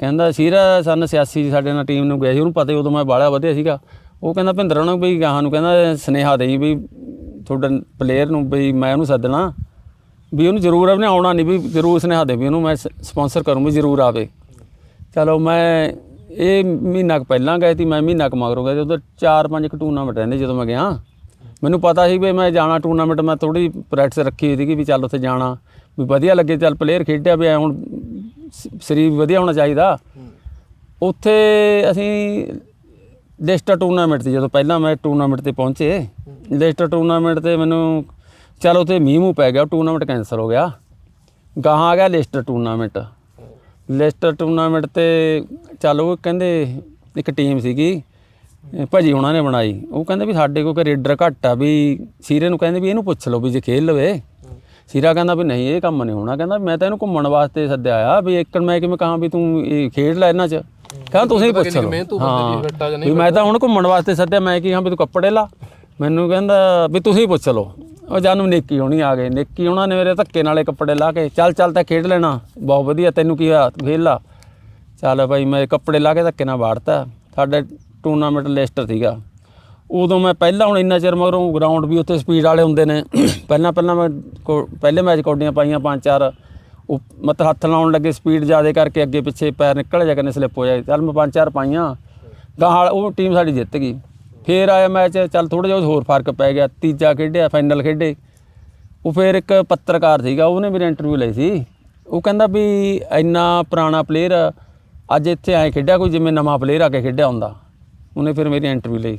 [SPEAKER 4] ਕਹਿੰਦਾ ਸੀਰਾ ਸਨ 86 ਸਾਡੇ ਨਾਲ ਟੀਮ ਨੂੰ ਗਿਆ ਸੀ ਉਹਨੂੰ ਪਤਾ ਉਦੋਂ ਮੈਂ ਬਾਹਲਾ ਵਧੀਆ ਸੀਗਾ। ਉਹ ਕਹਿੰਦਾ ਭਿੰਦਰ ਉਹਨਾਂ ਨੂੰ ਵੀ ਗਾਹਾਂ ਨੂੰ ਕਹਿੰਦਾ ਸੁਨੇਹਾ ਦੇਈ ਵੀ ਤੁਹਾਡਾ ਪਲੇਅਰ ਨੂੰ ਵੀ ਮੈਂ ਉਹਨੂੰ ਸੱਦਣਾ। ਵੀ ਉਹਨੂੰ ਜ਼ਰੂਰ ਉਹਨੇ ਆਉਣਾ ਨਹੀਂ ਵੀ ਜ਼ਰੂਰ ਸੁਨੇਹਾ ਦੇ ਵੀ ਉਹਨੂੰ ਮੈਂ ਸਪਾਂਸਰ ਕਰੂੰ ਵੀ ਜ਼ਰੂਰ ਆਵੇ। ਚਲੋ ਮੈਂ ਇਹ ਮਹੀਨਾ ਕੁ ਪਹਿਲਾਂ ਗਏ ਸੀ, ਮੈਂ ਮਹੀਨਾ ਕੁ ਮਗਰੋਂ ਗਿਆ ਉਦੋਂ ਚਾਰ ਪੰਜ ਕੁ ਟੂਰਨਾਮੈਂਟ ਰਹਿੰਦੇ ਜਦੋਂ ਮੈਂ ਗਿਆ। ਮੈਨੂੰ ਪਤਾ ਸੀ ਵੀ ਮੈਂ ਜਾਣਾ ਟੂਰਨਾਮੈਂਟ ਮੈਂ ਥੋੜੀ ਪ੍ਰੈਕਟਿਸ ਰੱਖੀ ਹੋਈ ਸੀਗੀ ਵੀ ਚੱਲ ਉੱਥੇ ਜਾਣਾ। ਵੀ ਵਧੀਆ ਲੱਗੇ, ਚੱਲ ਪਲੇਅਰ ਖੇਡਿਆ ਵੀ ਹੁਣ ਸ- ਸਰੀਰ ਵਧੀਆ ਹੋਣਾ ਚਾਹੀਦਾ। ਉੱਥੇ ਅਸੀਂ ਡਿਸਟਰ ਟੂਰਨਾਮੈਂਟ ਤੇ ਜਦੋਂ ਪਹਿਲਾਂ ਮੈਂ ਟੂਰਨਾਮੈਂਟ ਤੇ ਪਹੁੰਚੇ। ਡਿਸਟਰ ਟੂਰਨਾਮੈਂਟ ਤੇ ਮੈਨੂੰ ਚਲ ਉੱਥੇ ਮੀਂਹ ਮੂੰਹ ਪੈ ਗਿਆ ਟੂਰਨਾਮੈਂਟ ਕੈਂਸਲ ਹੋ ਗਿਆ। ਗਾਹਾਂ ਆ ਗਿਆ ਲਿਸਟਰ ਟੂਰਨਾਮੈਂਟ ਲਿਸਟਰ ਟੂਰਨਾਮੈਂਟ ਤੇ ਚੱਲ ਉਹ ਕਹਿੰਦੇ ਇੱਕ ਟੀਮ ਸੀਗੀ ਭਾਜੀ ਉਹਨਾਂ ਨੇ ਬਣਾਈ। ਉਹ ਕਹਿੰਦੇ ਵੀ ਸਾਡੇ ਕੋਲ ਕਿ ਰੇਡਰ ਘੱਟ ਆ ਵੀ ਸੀਰੇ ਨੂੰ ਕਹਿੰਦੇ ਵੀ ਇਹਨੂੰ ਪੁੱਛ ਲਓ ਵੀ ਜੇ ਖੇਲ ਲਵੇ। ਸੀਰਾ ਕਹਿੰਦਾ ਵੀ ਨਹੀਂ ਇਹ ਕੰਮ ਨਹੀਂ ਹੋਣਾ। ਕਹਿੰਦਾ ਮੈਂ ਤਾਂ ਇਹਨੂੰ ਘੁੰਮਣ ਵਾਸਤੇ ਸੱਦਿਆ ਆ ਵੀ ਇੱਕ ਮੈਂ ਕਿਵੇਂ ਕਹਾਂ ਵੀ ਤੂੰ ਇਹ ਖੇਡ ਲੈ ਇਹਨਾਂ 'ਚ। ਕਹਿੰਦਾ ਤੁਸੀਂ ਪੁੱਛ ਲਓ।
[SPEAKER 1] ਜਾਂ
[SPEAKER 4] ਵੀ ਮੈਂ ਤਾਂ ਹੁਣ ਘੁੰਮਣ ਵਾਸਤੇ ਸੱਦਿਆ ਮੈਂ ਕੀ ਹਾਂ ਵੀ ਤੂੰ ਕੱਪੜੇ ਲਾ। ਮੈਨੂੰ ਕਹਿੰਦਾ ਵੀ ਤੁਸੀਂ ਪੁੱਛ ਲਓ। ਉਹ ਜਾਨੂੰ ਨੇਕੀ ਹੋਣੀ ਆ ਗਏ ਨੇਕੀ ਉਹਨਾਂ ਨੇ ਮੇਰੇ ਧੱਕੇ ਨਾਲੇ ਕੱਪੜੇ ਲਾ ਕੇ, ਚੱਲ ਚੱਲ ਤਾਂ ਖੇਡ ਲੈਣਾ, ਬਹੁਤ ਵਧੀਆ ਤੈਨੂੰ ਕੀ ਹੋਇਆ ਤੂੰ ਲਾ ਚੱਲ ਭਾਈ ਮੈਂ ਕੱਪੜੇ ਲਾ ਕੇ ਧੱਕੇ ਨਾਲ ਵਾੜਤਾ, ਸਾਡੇ ਟੂਰਨਾਮੈਂਟ ਲਿਸਟਰ ਸੀਗਾ। ਉਦੋਂ ਮੈਂ ਪਹਿਲਾਂ ਹੁਣ ਇੰਨਾ ਚਿਰ ਮਗਰੋਂ ਗਰਾਊਂਡ ਵੀ ਉੱਥੇ ਸਪੀਡ ਵਾਲੇ ਹੁੰਦੇ ਨੇ। ਪਹਿਲਾਂ ਪਹਿਲਾਂ ਮੈਂ ਕੋ- ਪਹਿਲੇ ਮੈਚ ਕੌਡੀਆਂ ਪਾਈਆਂ ਪੰਜ, ਚਾਰ। ਉਹ ਮਤਲਬ ਹੱਥ ਲਾਉਣ ਲੱਗੇ ਸਪੀਡ ਜ਼ਿਆਦਾ ਕਰਕੇ ਅੱਗੇ ਪਿੱਛੇ ਪੈਰ ਨਿਕਲ ਜਾ ਕਰਨੇ ਸਲਿੱਪ ਹੋ ਜਾਏ। ਚੱਲ ਮੈਂ ਪੰਜ, ਚਾਰ ਪਾਈਆਂ। ਗਾਹਾਂ ਉਹ ਟੀਮ ਸਾਡੀ ਜਿੱਤ ਗਈ। ਫੇਰ ਆਇਆ ਮੈਚ, ਚੱਲ ਥੋੜਾ ਜਿਹਾ ਹੋਰ ਫ਼ਰਕ ਪੈ ਗਿਆ, ਤੀਜਾ ਖੇਡਿਆ ਫਾਈਨਲ ਖੇਡੇ। ਉਹ ਫਿਰ ਇੱਕ ਪੱਤਰਕਾਰ ਸੀਗਾ, ਉਹਨੇ ਮੇਰੀ ਇੰਟਰਵਿਊ ਲਈ ਸੀ। ਉਹ ਕਹਿੰਦਾ ਵੀ ਇੰਨਾ ਪੁਰਾਣਾ ਪਲੇਅਰ ਅੱਜ ਇੱਥੇ ਆਏ ਖੇਡਿਆ ਕੋਈ ਜਿਵੇਂ ਨਵਾਂ ਪਲੇਅਰ ਆ ਕੇ ਖੇਡਿਆ ਹੁੰਦਾ। ਉਹਨੇ ਫਿਰ ਮੇਰੀ ਇੰਟਰਵਿਊ ਲਈ।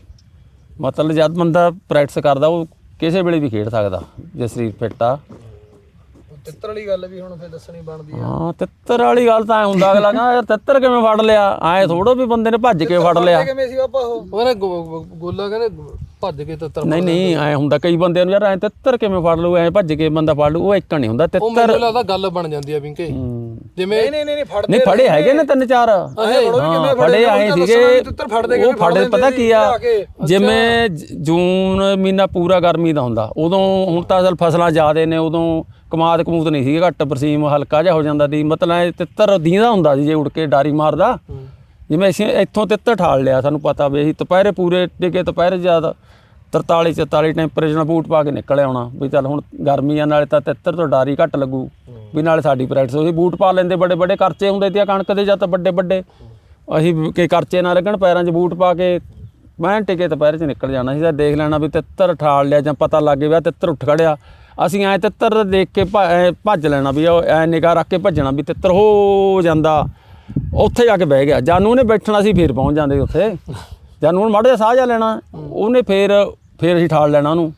[SPEAKER 4] ਮਤਲਬ ਜਦ ਬੰਦਾ ਪ੍ਰੈਕਟਿਸ ਕਰਦਾ, ਉਹ ਕਿਸੇ ਵੇਲੇ ਵੀ ਖੇਡ ਸਕਦਾ, ਜੇ ਸਰੀਰ ਫਿੱਟ ਆ।
[SPEAKER 3] ਤਿੱਤਰ ਵਾਲੀ ਗੱਲ ਵੀ ਹੁਣ ਫਿਰ ਦੱਸਣੀ ਬਣਦੀ ਆ।
[SPEAKER 4] ਹਾਂ ਤਿੱਤਰ ਵਾਲੀ ਗੱਲ ਤਾਂ ਐ ਹੁੰਦਾ ਅਗਲਾ ਕਹਿੰਦਾ ਯਾਰ ਤਿੱਤਰ ਕਿਵੇਂ ਫੜ ਲਿਆ? ਐ ਥੋੜੋ ਵੀ ਬੰਦੇ ਨੇ ਭੱਜ ਕੇ ਫੜ ਲਿਆ।
[SPEAKER 3] ਕਿਵੇਂ ਸੀ ਬਾਪਾ ਉਹ?
[SPEAKER 1] ਉਹ ਕਹਿੰਦੇ ਗੋ- ਗੋ- ਗੋਲਾ ਕਹਿੰਦੇ ਭੱਜ ਕੇ ਤੇ
[SPEAKER 4] ਨਹੀਂ ਨਹੀਂ ਐ ਹੁੰਦਾ ਕਈ ਬੰਦਿਆਂ ਨੂੰ ਯਾਰ ਐ ਤਿੱਤਰ ਕਿਵੇਂ ਫੜ ਲੂ ਐ ਭੱਜ ਕੇ ਬੰਦਾ ਫੜ ਲੂ ਉਹ ਇੱਕ ਨਹੀਂ ਹੁੰਦਾ
[SPEAKER 1] ਉਹ
[SPEAKER 4] ਤਿੱਤਰ।
[SPEAKER 1] ਮੈਨੂੰ ਲੱਗਦਾ ਗੱਲ ਬਣ ਜਾਂਦੀ ਆ
[SPEAKER 4] ਹੂੰ।
[SPEAKER 1] ਜਿਵੇਂ
[SPEAKER 3] ਨਹੀਂ ਨਹੀਂ ਨਹੀਂ ਫੜਦੇ
[SPEAKER 4] ਨਹੀਂ ਫੜੇ ਹੈਗੇ ਨੇ ਤਿੰਨ ਚਾਰ। ਫੜੇ ਆਏ ਸੀਗੇ।
[SPEAKER 3] ਤਿੱਤਰ ਫੜਦੇ
[SPEAKER 4] ਉਹ
[SPEAKER 3] ਕਿਵੇਂ ਫੜ
[SPEAKER 4] ਫੜੇ
[SPEAKER 3] ਲੈਂਦੇ
[SPEAKER 4] ਪਤਾ ਕੀ ਆ? ਜਿਵੇਂ ਜੂਨ ਮਹੀਨਾ ਪੂਰਾ ਗਰਮੀ ਦਾ ਹੁੰਦਾ ਉਦੋਂ ਹੁਣ ਤਾਂ ਅਸਲ ਫਸਲਾਂ ਜ਼ਿਆਦੇ ਨੇ ਉਦੋਂ ਕਮਾਦ ਕਮੂਦ ਨਹੀਂ ਸੀ ਘੱਟ ਬਰਸੀਮ ਹਲਕਾ ਜਿਹਾ ਹੋ ਜਾਂਦਾ ਸੀ ਮਤਲਬ ਤਿੱਤਰ ਦੀਂਦਾ ਹੁੰਦਾ ਸੀ ਜੇ ਉੜ ਕੇ ਡਾਰੀ ਮਾਰਦਾ। ਜਿਵੇਂ ਅਸੀਂ ਇੱਥੋਂ ਤਿੱਤਰ ਠਾਲ ਲਿਆ, ਸਾਨੂੰ ਪਤਾ ਵੀ ਅਸੀਂ ਦੁਪਹਿਰੇ ਪੂਰੇ ਟਿਕੇ ਦੁਪਹਿਰੇ ਜ਼ਿਆਦਾ 43 44 ਟੈਂਪਰੇਚਰ ਨਾਲ ਬੂਟ ਪਾ ਕੇ ਨਿਕਲ ਆਉਣਾ, ਵੀ ਚੱਲ ਹੁਣ ਗਰਮੀ ਆ, ਨਾਲੇ ਤਾਂ ਤਿੱਤਰ ਤੋਂ ਡਾਰੀ ਘੱਟ ਲੱਗੂ, ਵੀ ਨਾਲੇ ਸਾਡੀ ਪ੍ਰੈਕਟਿਸ ਹੋਈ ਬੂਟ ਪਾ ਲੈਂਦੇ, ਬੜੇ ਬੜੇ ਕਰਚੇ ਹੁੰਦੇ ਤੇ ਕਣਕ ਦੇ ਜਾਂ ਤਾਂ ਵੱਡੇ ਵੱਡੇ। ਅਸੀਂ ਕਿ ਕਰਚੇ ਨਾ ਲੱਗਣ, ਪੈਰਾਂ 'ਚ ਬੂਟ ਪਾ ਕੇ ਮੈਂ ਟਿਕੇ ਦੁਪਹਿਰ 'ਚ ਨਿਕਲ ਜਾਣਾ ਸੀ, ਤਾਂ ਦੇਖ ਲੈਣਾ ਵੀ ਤਿੱਤਰ ਠਾਲ ਲਿਆ ਜਾਂ ਪਤਾ ਲੱਗ ਗਿਆ ਤਿੱਤਰ ਉੱਠ ਖੜਿਆ। ਅਸੀਂ ਐ ਤਿੱਤਰ ਦੇਖ ਕੇ ਭੱਜ- ਐਂ ਭੱਜ ਲੈਣਾ ਵੀ ਉਹ ਐ ਨਿਗਾਹ ਰੱਖ ਕੇ ਭੱਜਣਾ ਵੀ ਤਿੱਤਰ ਹੋ ਜਾਂਦਾ। ਉੱਥੇ ਜਾ ਕੇ ਬਹਿ ਗਿਆ। ਜਾਨੂੰ ਉਹਨੇ ਬੈਠਣਾ ਸੀ ਫੇਰ ਪਹੁੰਚ ਜਾਂਦੇ ਉੱਥੇ। ਜਾਨੂੰ ਹੁਣ ਮਾੜਾ ਜਿਹਾ ਸਾਹ ਜਾ ਲੈਣਾ। ਉਹਨੇ ਫੇਰ ਫੇਰ ਅਸੀਂ ਠਾਲ ਲੈਣਾ ਉਹਨੂੰ।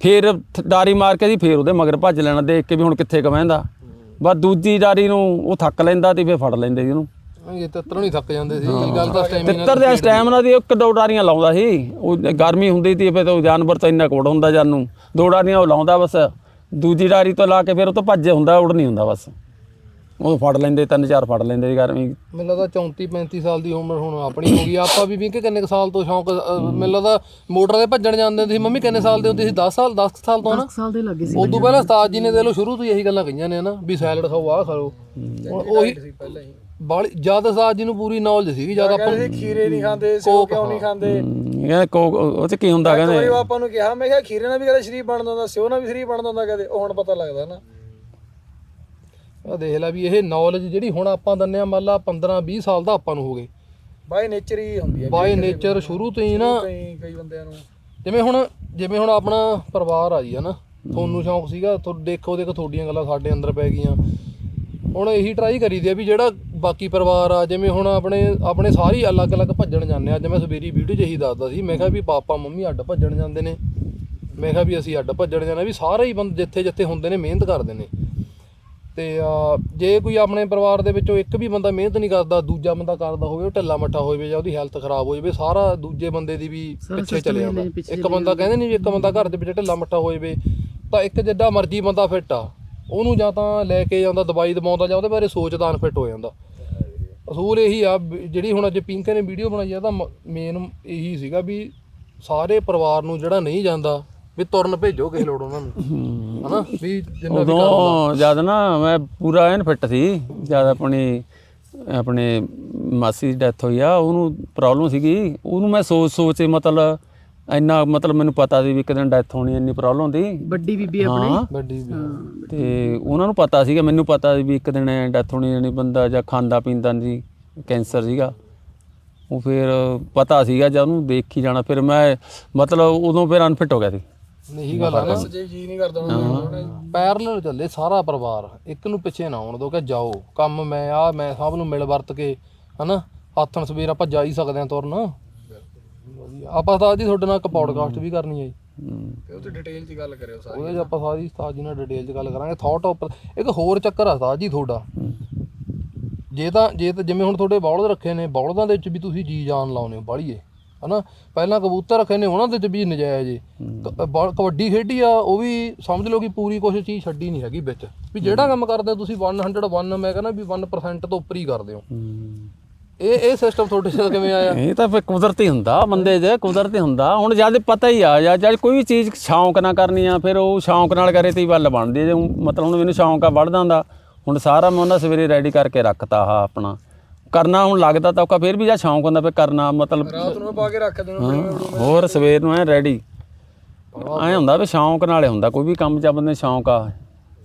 [SPEAKER 4] ਫੇਰ ਡਾਰੀ ਮਾਰ ਕੇ ਅਸੀਂ ਫੇਰ ਉਹਦੇ ਮਗਰ ਭੱਜ ਲੈਣਾ ਦੇਖ ਕੇ ਵੀ ਹੁਣ ਕਿੱਥੇ ਕਵੈਂਦਾ ਬਸ ਦੂਜੀ ਡਾਰੀ ਨੂੰ ਉਹ ਥੱਕ ਲੈਂਦਾ ਤੇ ਫੇਰ ਫੜ ਲੈਂਦੇ ਸੀ ਉਹਨੂੰ।
[SPEAKER 1] ਇਹ ਤਿੱਤਰੋਂ ਨਹੀਂ ਥੱਕ ਜਾਂਦੇ ਸੀ। ਇਹ ਗੱਲ ਤਾਂ ਸਟੈਮਿਨਾ
[SPEAKER 4] ਤਿੱਤਰ ਦੇ ਸਟੈਮਿਨਾ ਦੀ ਇੱਕ ਦੋ ਡਾਰੀਆਂ ਲਾਉਂਦਾ ਸੀ। ਉਹ ਗਰਮੀ ਹੁੰਦੀ ਸੀ ਫਿਰ ਉਹ ਜਾਨਵਰ ਤਾਂ ਇੰਨਾ ਕੋੜ ਹੁੰਦਾ ਜਾਨੂੰ। ਦੋ ਡਾਰੀਆਂ ਉਹ ਲਾਉਂਦਾ ਬਸ। ਦੂਜੀ ਡਾਰੀ ਤੋਂ ਲਾ ਕੇ ਫਿਰ ਉਹ ਤੋਂ ਭੱਜੇ ਹੁੰਦਾ ਉੜ ਨਹੀਂ ਹੁੰਦਾ ਬਸ। ਉਹ ਫੜ ਲੈਂਦੇ ਤਿੰਨ ਚਾਰ ਫੜ ਲੈਂਦੇ ਸੀ ਗਰਮੀ।
[SPEAKER 1] ਮੈਨੂੰ ਲੱਗਦਾ 34 35 ਸਾਲ ਦੀ ਉਮਰ ਹੁਣ ਆਪਣੀ ਹੋ ਗਈ ਆਪਾਂ ਵੀ ਵੀ ਕਿ ਕਿੰਨੇ ਕੁ ਸਾਲ ਤੋਂ ਸ਼ੌਂਕ ਅ, ਮੈਨੂੰ ਲੱਗਦਾ ਮੋਟਰ ਤੇ ਭੱਜਣ ਜਾਂਦੇ ਸੀ। ਮੰਮੀ ਕਿੰਨੇ ਸਾਲ ਦੇ ਹੁੰਦੇ ਸੀ? 10 ਸਾਲ 10 ਸਾਲ ਤੋਂ ਨਾ?
[SPEAKER 2] ਸਾਲ ਦੇ ਲੱਗੇ ਸੀ
[SPEAKER 1] ਉਦੋਂ ਪਹਿਲਾਂ ਉਸਤਾਦ ਜੀ ਨੇ ਦੇ ਲੋ ਸ਼ੁਰੂ ਤੋਂ ਹੀ ਇਹੀ ਗੱਲਾਂ ਕਹੀਆਂ ਨੇ ਨਾ ਵੀ ਸੈਲਡ ਖਾਓ ਆਹ ਖਾਓ। ਹੁਣ ਉਹੀ
[SPEAKER 3] ਪਹਿਲਾਂ ਹੀ
[SPEAKER 1] ਬਾਲੀ ਜਦ ਉਸਤਾਦ ਜੀ ਨੂੰ ਪੂਰੀ ਨੌਲੇਜ ਸੀਗੀ ਜਦ ਆਪਾਂ
[SPEAKER 3] ਕਹਿੰਦੇ ਖੀਰੇ ਨਹੀਂ ਖਾਂਦੇ ਸਿਓ ਕਿਉਂ ਨਹੀਂ ਖਾਂਦੇ?
[SPEAKER 4] ਇਹ ਕੋ ਉਹ ਚ ਕੀ ਹੁੰਦਾ ਕਹਿੰਦੇ।
[SPEAKER 3] ਪਾਪਾ ਨੂੰ ਕਿਹਾ ਮੈਂ ਕਿਹਾ ਖੀਰੇ ਨਾਲ ਵੀ ਕਦੇ ਸ਼ਰੀਰ ਬਣਦਾ ਹੁੰਦਾ ਸਿਓ ਨਾਲ ਵੀ ਸ਼ਰੀਰ ਬਣਦਾ ਹੁੰਦਾ ਕਦੇ ਉਹ ਹੁਣ ਪਤਾ ਲੱਗਦਾ ਨਾ।
[SPEAKER 1] ਆ ਦੇਖ ਲੈ ਵੀ ਇਹ ਨੌਲੇਜ ਜਿਹੜੀ ਹੁਣ ਆਪਾਂ ਦੰਨੇ ਆ ਮੰਨ ਲਾ 15 20 ਸਾਲ ਦਾ ਆਪਾਂ ਨੂੰ ਹੋ ਗਏ।
[SPEAKER 3] ਬਾਈ ਨੇਚਰ ਹੀ ਹੁੰਦੀ ਹੈ
[SPEAKER 1] ਬਾਈ ਨੇਚਰ ਸ਼ੁਰੂ ਤੋਂ ਹੀ ਨਾ
[SPEAKER 3] ਕਈ ਬੰਦਿਆਂ ਨੂੰ
[SPEAKER 1] ਜਿਵੇਂ ਹੁਣ ਜਿਵੇਂ ਹੁਣ ਆਪਣਾ ਪਰਿਵਾਰ ਆ ਜੀ ਹਨਾ ਤੁਹਾਨੂੰ ਸ਼ੌਂਕ ਸੀਗਾ ਤੁਹਾ ਦੇਖੋ ਦੇਖੋ ਤੁਹਾਡੀਆਂ ਗੱਲਾਂ ਸਾਡੇ ਅੰਦਰ ਪੈ ਗਈਆਂ। ਹੁਣ ਇਹੀ ਟਰਾਈ ਕਰੀਦੀ ਆ ਵੀ ਜਿਹੜਾ ਬਾਕੀ ਪਰਿਵਾਰ ਆ ਜਿਵੇਂ ਹੁਣ ਆਪਣੇ ਆਪਣੇ ਸਾਰੀ ਅਲੱਗ-ਅਲੱਗ ਭੱਜਣ ਜਾਂਦੇ ਆ। ਅੱਜ ਮੈਂ ਸਵੇਰੀ ਵੀਡੀਓ 'ਚ ਇਹੀ ਦੱਸਦਾ ਸੀ ਮੈਂ ਕਿਹਾ ਵੀ ਪਾਪਾ ਮੰਮੀ ਅੱਡ ਭੱਜਣ ਜਾਂਦੇ ਨੇ। ਮੈਂ ਕਿਹਾ ਵੀ ਅਸੀਂ ਅੱਡ ਭੱਜਣ ਜਾਣਾ ਵੀ ਸਾਰੇ ਹੀ ਬੰਦੇ ਜਿੱਥੇ ਜਿੱਥੇ ਹੁੰਦੇ ਨੇ ਮਿਹਨਤ ਕਰਦੇ ਨੇ। ਤੇ ਜੇ ਕੋਈ ਆਪਣੇ ਪਰਿਵਾਰ ਦੇ ਵਿੱਚੋਂ ਇੱਕ ਵੀ ਬੰਦਾ ਮਿਹਨਤ ਨਹੀਂ ਕਰਦਾ ਦੂਜਾ ਬੰਦਾ ਕਰਦਾ ਹੋਵੇ ਉਹ ਢਿੱਲਾ ਮੱਠਾ ਹੋਵੇ ਜਾਂ ਉਹਦੀ ਹੈਲਥ ਖਰਾਬ ਹੋ ਜਾਵੇ ਸਾਰਾ ਦੂਜੇ ਬੰਦੇ ਦੀ ਵੀ ਪਿੱਛੇ ਚਲੇ ਜਾਂਦਾ ਇੱਕ ਬੰਦਾ ਕਹਿੰਦੇ ਨਹੀਂ ਵੀ ਇੱਕ ਬੰਦਾ ਘਰ ਦੇ ਵਿੱਚ ਢਿੱਲਾ ਮੱਠਾ ਹੋ ਜਾਵੇ ਤਾਂ ਇੱਕ ਜਿੱਡਾ ਮਰਜ਼ੀ ਬੰਦਾ ਫਿੱਟ ਆ ਉਹਨੂੰ ਜਾਂ ਤਾਂ ਲੈ ਕੇ ਜਾਂਦਾ ਦਵਾਈ ਦਵਾਉਂਦਾ ਜਾਂ ਉਹਦੇ ਬਾਰੇ ਸੋਚਦਾ ਅਨਫਿੱਟ ਹੋ ਜਾਂਦਾ। ਅਸੂਲ ਇਹੀ ਆ ਜਿਹੜੀ ਹੁਣ ਅੱਜ ਪਿੰਕੇ ਨੇ ਵੀਡੀਓ ਬਣਾਈ ਆ ਤਾਂ ਮੇਨ ਇਹੀ ਸੀਗਾ ਵੀ ਸਾਰੇ ਪਰਿਵਾਰ ਨੂੰ ਜਿਹੜਾ ਨਹੀਂ ਜਾਂਦਾ ਵੀ ਤੁਰਨ ਭੇਜੋ ਕਿਸੇ ਲੋੜ ਉਹਨਾਂ ਨੂੰ। ਹਨਾ? ਵੀ ਜਿੰਨਾ ਵੀ
[SPEAKER 4] ਉਦੋਂ ਜਦ ਨਾ ਮੈਂ ਪੂਰਾ ਐਨ ਫਿੱਟ ਸੀ ਜਦ ਆਪਣੀ ਆਪਣੇ ਮਾਸੀ ਦੀ ਡੈਥ ਹੋਈ ਆ ਉਹਨੂੰ ਪ੍ਰੋਬਲਮ ਸੀਗੀ। ਉਹਨੂੰ ਮੈਂ ਸੋਚ ਸੋਚ ਕੇ ਮਤਲਬ ਇੰਨਾ ਮਤਲਬ ਮੈਨੂੰ ਪਤਾ ਸੀ ਵੀ ਇੱਕ ਦਿਨ ਡੈਥ ਹੋਣੀ ਇੰਨੀ ਪ੍ਰੋਬਲਮ ਦੀ
[SPEAKER 2] ਵੱਡੀ ਬੀਬੀ ਆਪਣੇ?
[SPEAKER 4] ਹਾਂ।
[SPEAKER 1] ਵੱਡੀ ਵੀ
[SPEAKER 4] ਤੇ ਉਹਨਾਂ ਨੂੰ ਪਤਾ ਸੀਗਾ ਮੈਨੂੰ ਪਤਾ ਸੀ ਵੀ ਇੱਕ ਦਿਨ ਡੈਥ ਹੋਣੀ ਜਾਣੀ ਬੰਦਾ ਜਾਂ ਖਾਂਦਾ ਪੀਂਦਾ ਨਹੀਂ ਕੈਂਸਰ ਸੀਗਾ। ਉਹ ਫਿਰ ਪਤਾ ਸੀਗਾ ਜਦ ਉਹਨੂੰ ਦੇਖੀ ਜਾਣਾ ਫਿਰ ਮੈਂ ਮਤਲਬ ਉਦੋਂ ਫਿਰ ਅਨਫਿਟ ਹੋ ਗਿਆ ਸੀ।
[SPEAKER 1] ਨਹੀਂ ਗੱਲ ਆ ਨਾ
[SPEAKER 3] ਜੇ ਜੀ ਨਹੀਂ ਕਰਦਾ ਉਹਨਾਂ
[SPEAKER 1] ਪੈਰਲਲ ਚੱਲੇ ਸਾਰਾ ਪਰਿਵਾਰ। ਇੱਕ ਨੂੰ ਪਿੱਛੇ ਨਾ ਆਉਣ ਦੋ ਕਿ ਜਾਓ ਕੰਮ ਮੈਂ ਆ ਮੈਂ ਸਭ ਨੂੰ ਮਿਲ ਵਰਤ ਕੇ ਹਨਾ? ਹੱਥਣ ਸਵੇਰ ਆਪਾਂ ਜਾ ਹੀ ਸਕਦੇ ਆ ਤੁਰਨ। ਆਪਾਂ ਤਾਂ ਜੀ ਤੁਹਾਡੇ ਨਾਲ ਇੱਕ ਪੌਡਕਾਸਟ ਵੀ ਕਰਨੀ ਹੈ ਜੀ।
[SPEAKER 4] ਹਮ,
[SPEAKER 3] ਤੇ ਉਹ ਤੇ ਡਿਟੇਲ 'ਚ ਗੱਲ ਕਰਿਓ ਸਾਰੀ।
[SPEAKER 1] ਉਹਦੇ 'ਚ ਆਪਾਂ ਸਾਰੀ ਉਸਤਾਦ ਜੀ ਨਾਲ ਡਿਟੇਲ 'ਚ ਗੱਲ ਕਰਾਂਗੇ। ਥਾਟ ਉੱਪਰ ਇੱਕ ਹੋਰ ਚੱਕਰ ਆ ਉਸਤਾਦ ਜੀ ਤੁਹਾਡਾ। ਜੇ ਤਾਂ ਜੇ ਤਾਂ ਜਿਵੇਂ ਹੁਣ ਤੁਹਾਡੇ ਬੌਲਦ ਰੱਖੇ ਨੇ ਬੌਲਦਾਂ ਦੇ ਵਿੱਚ ਵੀ ਤੁਸੀਂ ਜੀ ਜਾਨ ਲਾਉਨੇ ਹੋ ਬਾਲੀਏ। ਹਨਾ? ਪਹਿਲਾਂ ਕਬੂਤਰ ਰੱਖੇ ਨੇ ਉਹਨਾਂ ਦੇ ਵਿੱਚ ਵੀ ਨਜਾਇਜ਼ ਏ। ਕ- ਕਬੱਡੀ ਖੇਡੀ ਆ ਉਹ ਵੀ ਸਮਝ ਲਓ ਕਿ ਪੂਰੀ ਕੁਛ ਚੀਜ਼ ਛੱਡੀ ਨਹੀਂ ਹੈਗੀ ਵਿੱਚ। ਵੀ ਜਿਹੜਾ ਕੰਮ ਕਰਦੇ ਹੋ ਤੁਸੀਂ 101 ਮੈਂ ਕਹਿੰਦਾ ਵੀ 1% ਤੋਂ ਉੱਪਰ ਹੀ ਕਰਦੇ ਹੋ। ਇਹ ਇਹ ਸਿਸਟਮ ਤੁਹਾਡੇ ਨਾਲ ਕਿਵੇਂ ਆਇਆ?
[SPEAKER 4] ਇਹ ਤਾਂ ਫਿਰ ਕੁਦਰਤੀ ਹੁੰਦਾ ਬੰਦੇ 'ਚ ਕੁਦਰਤੀ ਹੁੰਦਾ। ਹੁਣ ਜਦ ਪਤਾ ਹੀ ਆ ਜਾਂ ਜਦ ਕੋਈ ਵੀ ਚੀਜ਼ ਸ਼ੌਂਕ ਨਾਲ ਕਰਨੀ ਆ ਫਿਰ ਉਹ ਸ਼ੌਂਕ ਨਾਲ ਕਰੇ ਤੇ ਹੀ ਵੱਲ ਬਣਦੀ ਹੈ ਜੇ ਊਂ ਮਤਲਬ ਹੁਣ ਮੈਨੂੰ ਸ਼ੌਂਕ ਆ ਵੜਦਾ ਦਾ ਹੁਣ ਸਾਰਾ ਮੈਂ ਉਹਨਾਂ ਸਵੇਰੇ ਰੈਡੀ ਕਰਕੇ ਰੱਖਤਾ ਆ ਆਪਣਾ। ਕਰਨਾ ਹੁਣ ਲੱਗਦਾ ਤਾਂ ਔਖਾ ਫਿਰ ਵੀ ਜਾਂ ਸ਼ੌਂਕ ਹੁੰਦਾ ਫਿਰ ਕਰਨਾ ਮਤਲਬ
[SPEAKER 3] ਰਾਤ ਨੂੰ ਪਾ ਕੇ ਰੱਖ ਦੇਣਾ
[SPEAKER 4] ਹਾਂ, ਹੋਰ ਸਵੇਰ ਨੂੰ ਐ ਰੈਡੀ ਐ ਹੁੰਦਾ ਵੀ ਸ਼ੌਂਕ ਨਾਲੇ ਹੁੰਦਾ ਕੋਈ ਵੀ ਕੰਮ ਚ ਬੰਦੇ ਨੂੰ ਸ਼ੌਂਕ ਆ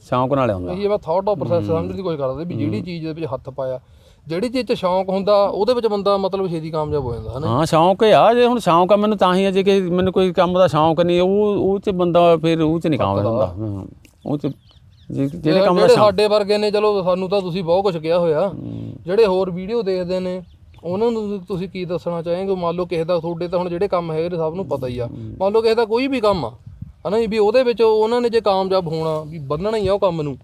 [SPEAKER 4] ਸ਼ੌਂਕ ਨਾਲੇ ਹੁੰਦਾ।
[SPEAKER 1] ਇਹ ਮੈਂ ਥਾਟ ਪ੍ਰੋਸੈਸ ਸਮਝਣ ਦੀ ਕੋਸ਼ਿਸ਼ ਕਰਦਾ ਵੀ ਜਿਹੜੀ ਚੀਜ਼ ਦੇ ਵਿੱਚ ਹੱਥ ਪਾਇਆ ਜਿਹੜੀ ਚੀਜ਼ 'ਚ ਸ਼ੌਂਕ ਹੁੰਦਾ ਉਹਦੇ ਵਿੱਚ ਬੰਦਾ ਮਤਲਬ ਛੇਤੀ ਕਾਮਯਾਬ ਹੋ ਜਾਂਦਾ ਹਨਾ
[SPEAKER 4] ਹਾਂ ਸ਼ੌਂਕ ਆ ਜੇ ਹੁਣ ਸ਼ੌਂਕ ਆ ਮੈਨੂੰ ਤਾਂ ਹੀ ਆ ਜੇ ਕਿ ਮੈਨੂੰ ਕੋਈ ਕੰਮ ਦਾ ਸ਼ੌਂਕ ਨਹੀਂ ਉਹ ਉਹ ਚ ਬੰਦਾ ਫਿਰ ਉਹ ਚ ਨਹੀਂ ਕਾਮਯਾਬ ਹੁੰਦਾ। ਹਾਂ ਉਹ ਚ ਜੇ- ਜਿਹੜੇ ਕੰਮ ਦਾ
[SPEAKER 1] ਜਿਹੜੇ
[SPEAKER 4] ਸ਼ੌਂਕ।
[SPEAKER 1] ਸਾਡੇ ਵਰਗੇ ਨੇ ਚਲੋ ਸਾਨੂੰ ਤਾਂ ਤੁਸੀਂ ਬਹੁਤ ਕੁਝ ਕਿਹਾ ਹੋਇਆ। ਜਿਹੜੇ ਹੋਰ ਵੀਡੀਓ ਦੇਖਦੇ ਨੇ ਉਹਨਾਂ ਨੂੰ ਤੁਸੀਂ ਕੀ ਦੱਸਣਾ ਚਾਹੋਗੇ? ਮੰਨ ਲਓ ਕਿਸੇ ਦਾ ਤੁਹਾਡੇ ਤਾਂ ਹੁਣ ਜਿਹੜੇ ਕੰਮ ਹੈਗੇ ਨੇ ਸਭ ਨੂੰ ਪਤਾ ਹੀ ਆ। ਮੰਨ ਲਓ ਕਿਸੇ ਦਾ ਕੋਈ ਵੀ ਕੰਮ ਆ ਹਨਾ ਜੀ, ਵੀ ਉਹਦੇ ਵਿੱਚ ਉਹਨਾਂ ਨੇ ਜੇ ਕਾਮਯਾਬ ਹੋਣਾ ਵੀ ਬੰਨਣਾ ਹੀ ਆ ਉਹ ਕੰਮ ਨੂੰ।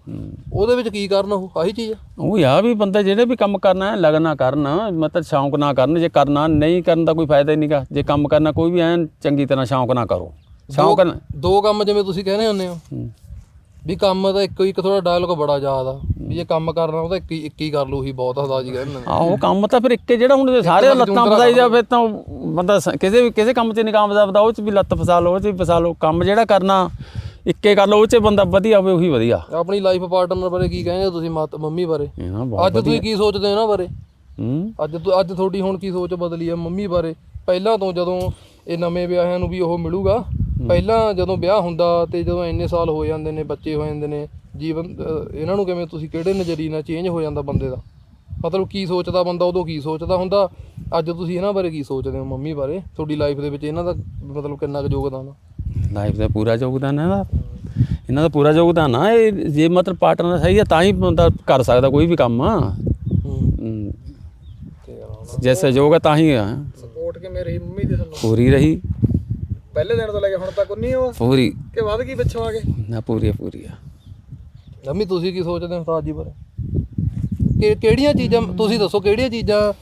[SPEAKER 1] ਉਹਦੇ ਵਿੱਚ ਕੀ ਕਰਨਾ ਉਹ ਆਹੀ ਚੀਜ਼ ਆ।
[SPEAKER 4] ਉਹ ਆ ਵੀ ਬੰਦਾ ਜਿਹੜੇ ਵੀ ਕੰਮ ਕਰਨਾ ਹੈ ਲਗਨਾ ਕਰਨ। ਮਤਲਬ ਸ਼ੌਂਕ ਨਾ ਕਰਨ ਜੇ ਕਰਨਾ ਨਹੀਂ ਕਰਨ ਦਾ ਕੋਈ ਫਾਇਦਾ ਹੀ ਨਹੀਂਗਾ ਜੇ ਕੰਮ ਕਰਨਾ ਕੋਈ ਵੀ ਐਨ ਚੰਗੀ ਤਰ੍ਹਾਂ ਸ਼ੌਂਕ ਨਾ ਕਰੋ। ਸ਼ੌਂਕ
[SPEAKER 1] ਦੋ ਕੰਮ ਜਿਵੇਂ ਤੁਸੀਂ ਕਹਿੰਦੇ ਹੁੰਦੇ ਹੋ।
[SPEAKER 4] ਹੂੰ।
[SPEAKER 1] ਵੀ ਕੰਮ ਦਾ ਇੱਕੋ ਇੱਕ ਥੋੜਾ ਡਾਇਲੌਗ ਬੜਾ ਆ। ਵੀ ਜੇ ਕੰਮ ਕਰਨਾ ਉਹਦਾ ਇੱਕ ਹੀ ਇੱਕ ਹੀ ਕਰ ਲਓ ਉਹੀ ਬਹੁਤ ਹਦਾ ਜੀ ਕਹਿੰਦੇ ਨੇ
[SPEAKER 4] ਆਹੋ ਕੰਮ ਤਾਂ ਫਿਰ ਇੱਕੇ ਜਿਹੜਾ ਹੁਣ ਸਾਰੇ ਲੱਤਾਂ ਫਸਾਈ ਜਾ ਫਿਰ ਤਾਂ ਬੰਦਾ ਕਿਸੇ ਵੀ ਕਿਸੇ ਕੰਮ 'ਚ ਨਹੀਂ ਕਾਮਯਾਬ ਦਾ ਉਹ 'ਚ ਵੀ ਲੱਤ ਫਸਾ ਲਓ ਉਹ 'ਚ ਵੀ ਫਸਾ ਲਓ। ਕੰਮ ਜਿਹੜਾ ਕਰਨਾ ਇੱਕੇ ਕਰ ਲਓ ਉਹ 'ਚ ਬੰਦਾ ਵਧੀਆ ਹੋਵੇ ਉਹੀ ਵਧੀਆ।
[SPEAKER 1] ਆਪਣੀ ਲਾਈਫ ਪਾਰਟਨਰ ਬਾਰੇ ਕੀ ਕਹਿੰਦੇ ਤੁਸੀਂ ਮੰਮੀ ਬਾਰੇ? ਅੱਜ ਤੁਸੀਂ ਕੀ ਸੋਚਦੇ ਹੋ ਇਹਨਾਂ ਬਾਰੇ?
[SPEAKER 4] ਹੂੰ?
[SPEAKER 1] ਅੱਜ ਤੋਂ ਅੱਜ ਤੁਹਾਡੀ ਹੁਣ ਕੀ ਸੋਚ ਬਦਲੀ ਹੈ ਮੰਮੀ ਬਾਰੇ? ਪਹਿਲਾਂ ਤੋਂ ਜਦੋਂ ਇਹ ਨਵੇਂ ਵਿਆਹਿਆਂ ਨੂੰ ਵੀ ਉਹ ਮਿਲੂਗਾ ਪਹਿਲਾਂ ਜਦੋਂ ਵਿਆਹ ਹੁੰਦਾ ਤੇ ਜਦੋਂ ਇੰਨੇ ਸਾਲ ਹੋ ਜਾਂਦੇ ਨੇ ਬੱਚੇ ਹੋ ਜਾਂਦੇ ਨੇ ਜੀਵਨ ਅਹ, ਇਹਨਾਂ ਨੂੰ ਕਿਵੇਂ ਤੁਸੀਂ ਕਿਹੜੇ ਨਜ਼ਰੀਏ ਨਾਲ ਚੇਂਜ ਹੋ ਜਾਂਦਾ ਬੰਦੇ ਦਾ? ਮਤਲਬ ਕੀ ਸੋਚਦਾ ਬੰਦਾ ਉਦੋਂ ਕੀ ਸੋਚਦਾ ਹੁੰਦਾ? ਅੱਜ ਤੁਸੀਂ ਇਹਨਾਂ ਬਾਰੇ ਕੀ ਸੋਚਦੇ ਹੋ ਮੰਮੀ ਬਾਰੇ? ਤੁਹਾਡੀ ਲਾਈਫ ਦੇ ਵਿੱਚ ਇਹਨਾਂ ਦਾ ਮਤਲਬ ਕਿੰਨਾ ਕੁ ਯੋਗਦਾਨ ਆ?
[SPEAKER 4] ਲਾਈਫ ਦਾ ਪੂਰਾ ਯੋਗਦਾਨ ਹੈ ਇਹਦਾ ਇਹਨਾਂ ਦਾ ਪੂਰਾ ਯੋਗਦਾਨ ਆ ਇਹ ਜੇ ਮਤਲਬ ਪਾਰਟਨਰ ਸਹੀ ਹੈ ਤਾਂ ਹੀ ਬੰਦਾ ਕਰ ਸਕਦਾ ਕੋਈ ਵੀ ਕੰਮ।
[SPEAKER 1] ਹੂੰ।
[SPEAKER 4] ਹੂੰ।
[SPEAKER 1] ਤੇ
[SPEAKER 4] ਜੇ ਸਹਿਯੋਗ ਹੈ ਤਾਂ ਹੀ ਆ।
[SPEAKER 3] ਸਪੋਰਟ ਕੇ ਮੇਰੀ ਮੰਮੀ ਦੀ ਤੁਹਾਨੂੰ
[SPEAKER 4] ਪੂਰੀ ਰਹੀ।
[SPEAKER 3] ਪਹਿਲੇ ਦਿਨ ਤੋਂ ਲੈ ਕੇ ਹੁਣ ਤੱਕ ਉਨੀ ਹੋ
[SPEAKER 4] ਪੂਰੀ।
[SPEAKER 3] ਕਿ ਵੱਧ ਗਈ ਪਿੱਛੋਂ ਆ ਕੇ?
[SPEAKER 4] ਨਾ ਪੂਰੀ ਆ, ਪੂਰੀ ਆ।
[SPEAKER 1] ਮੰਮੀ ਤੁਸੀਂ ਕੀ ਸੋਚਦੇ ਹੋ ਉਸਤਾਦ ਜੀ ਬਾਰੇ? ਕਿ ਕਿਹੜੀਆਂ ਚੀਜ਼ਾਂ ਤੁਸੀਂ ਦੱਸੋ ਕਿਹੜੀਆਂ ਚੀਜ਼ਾਂ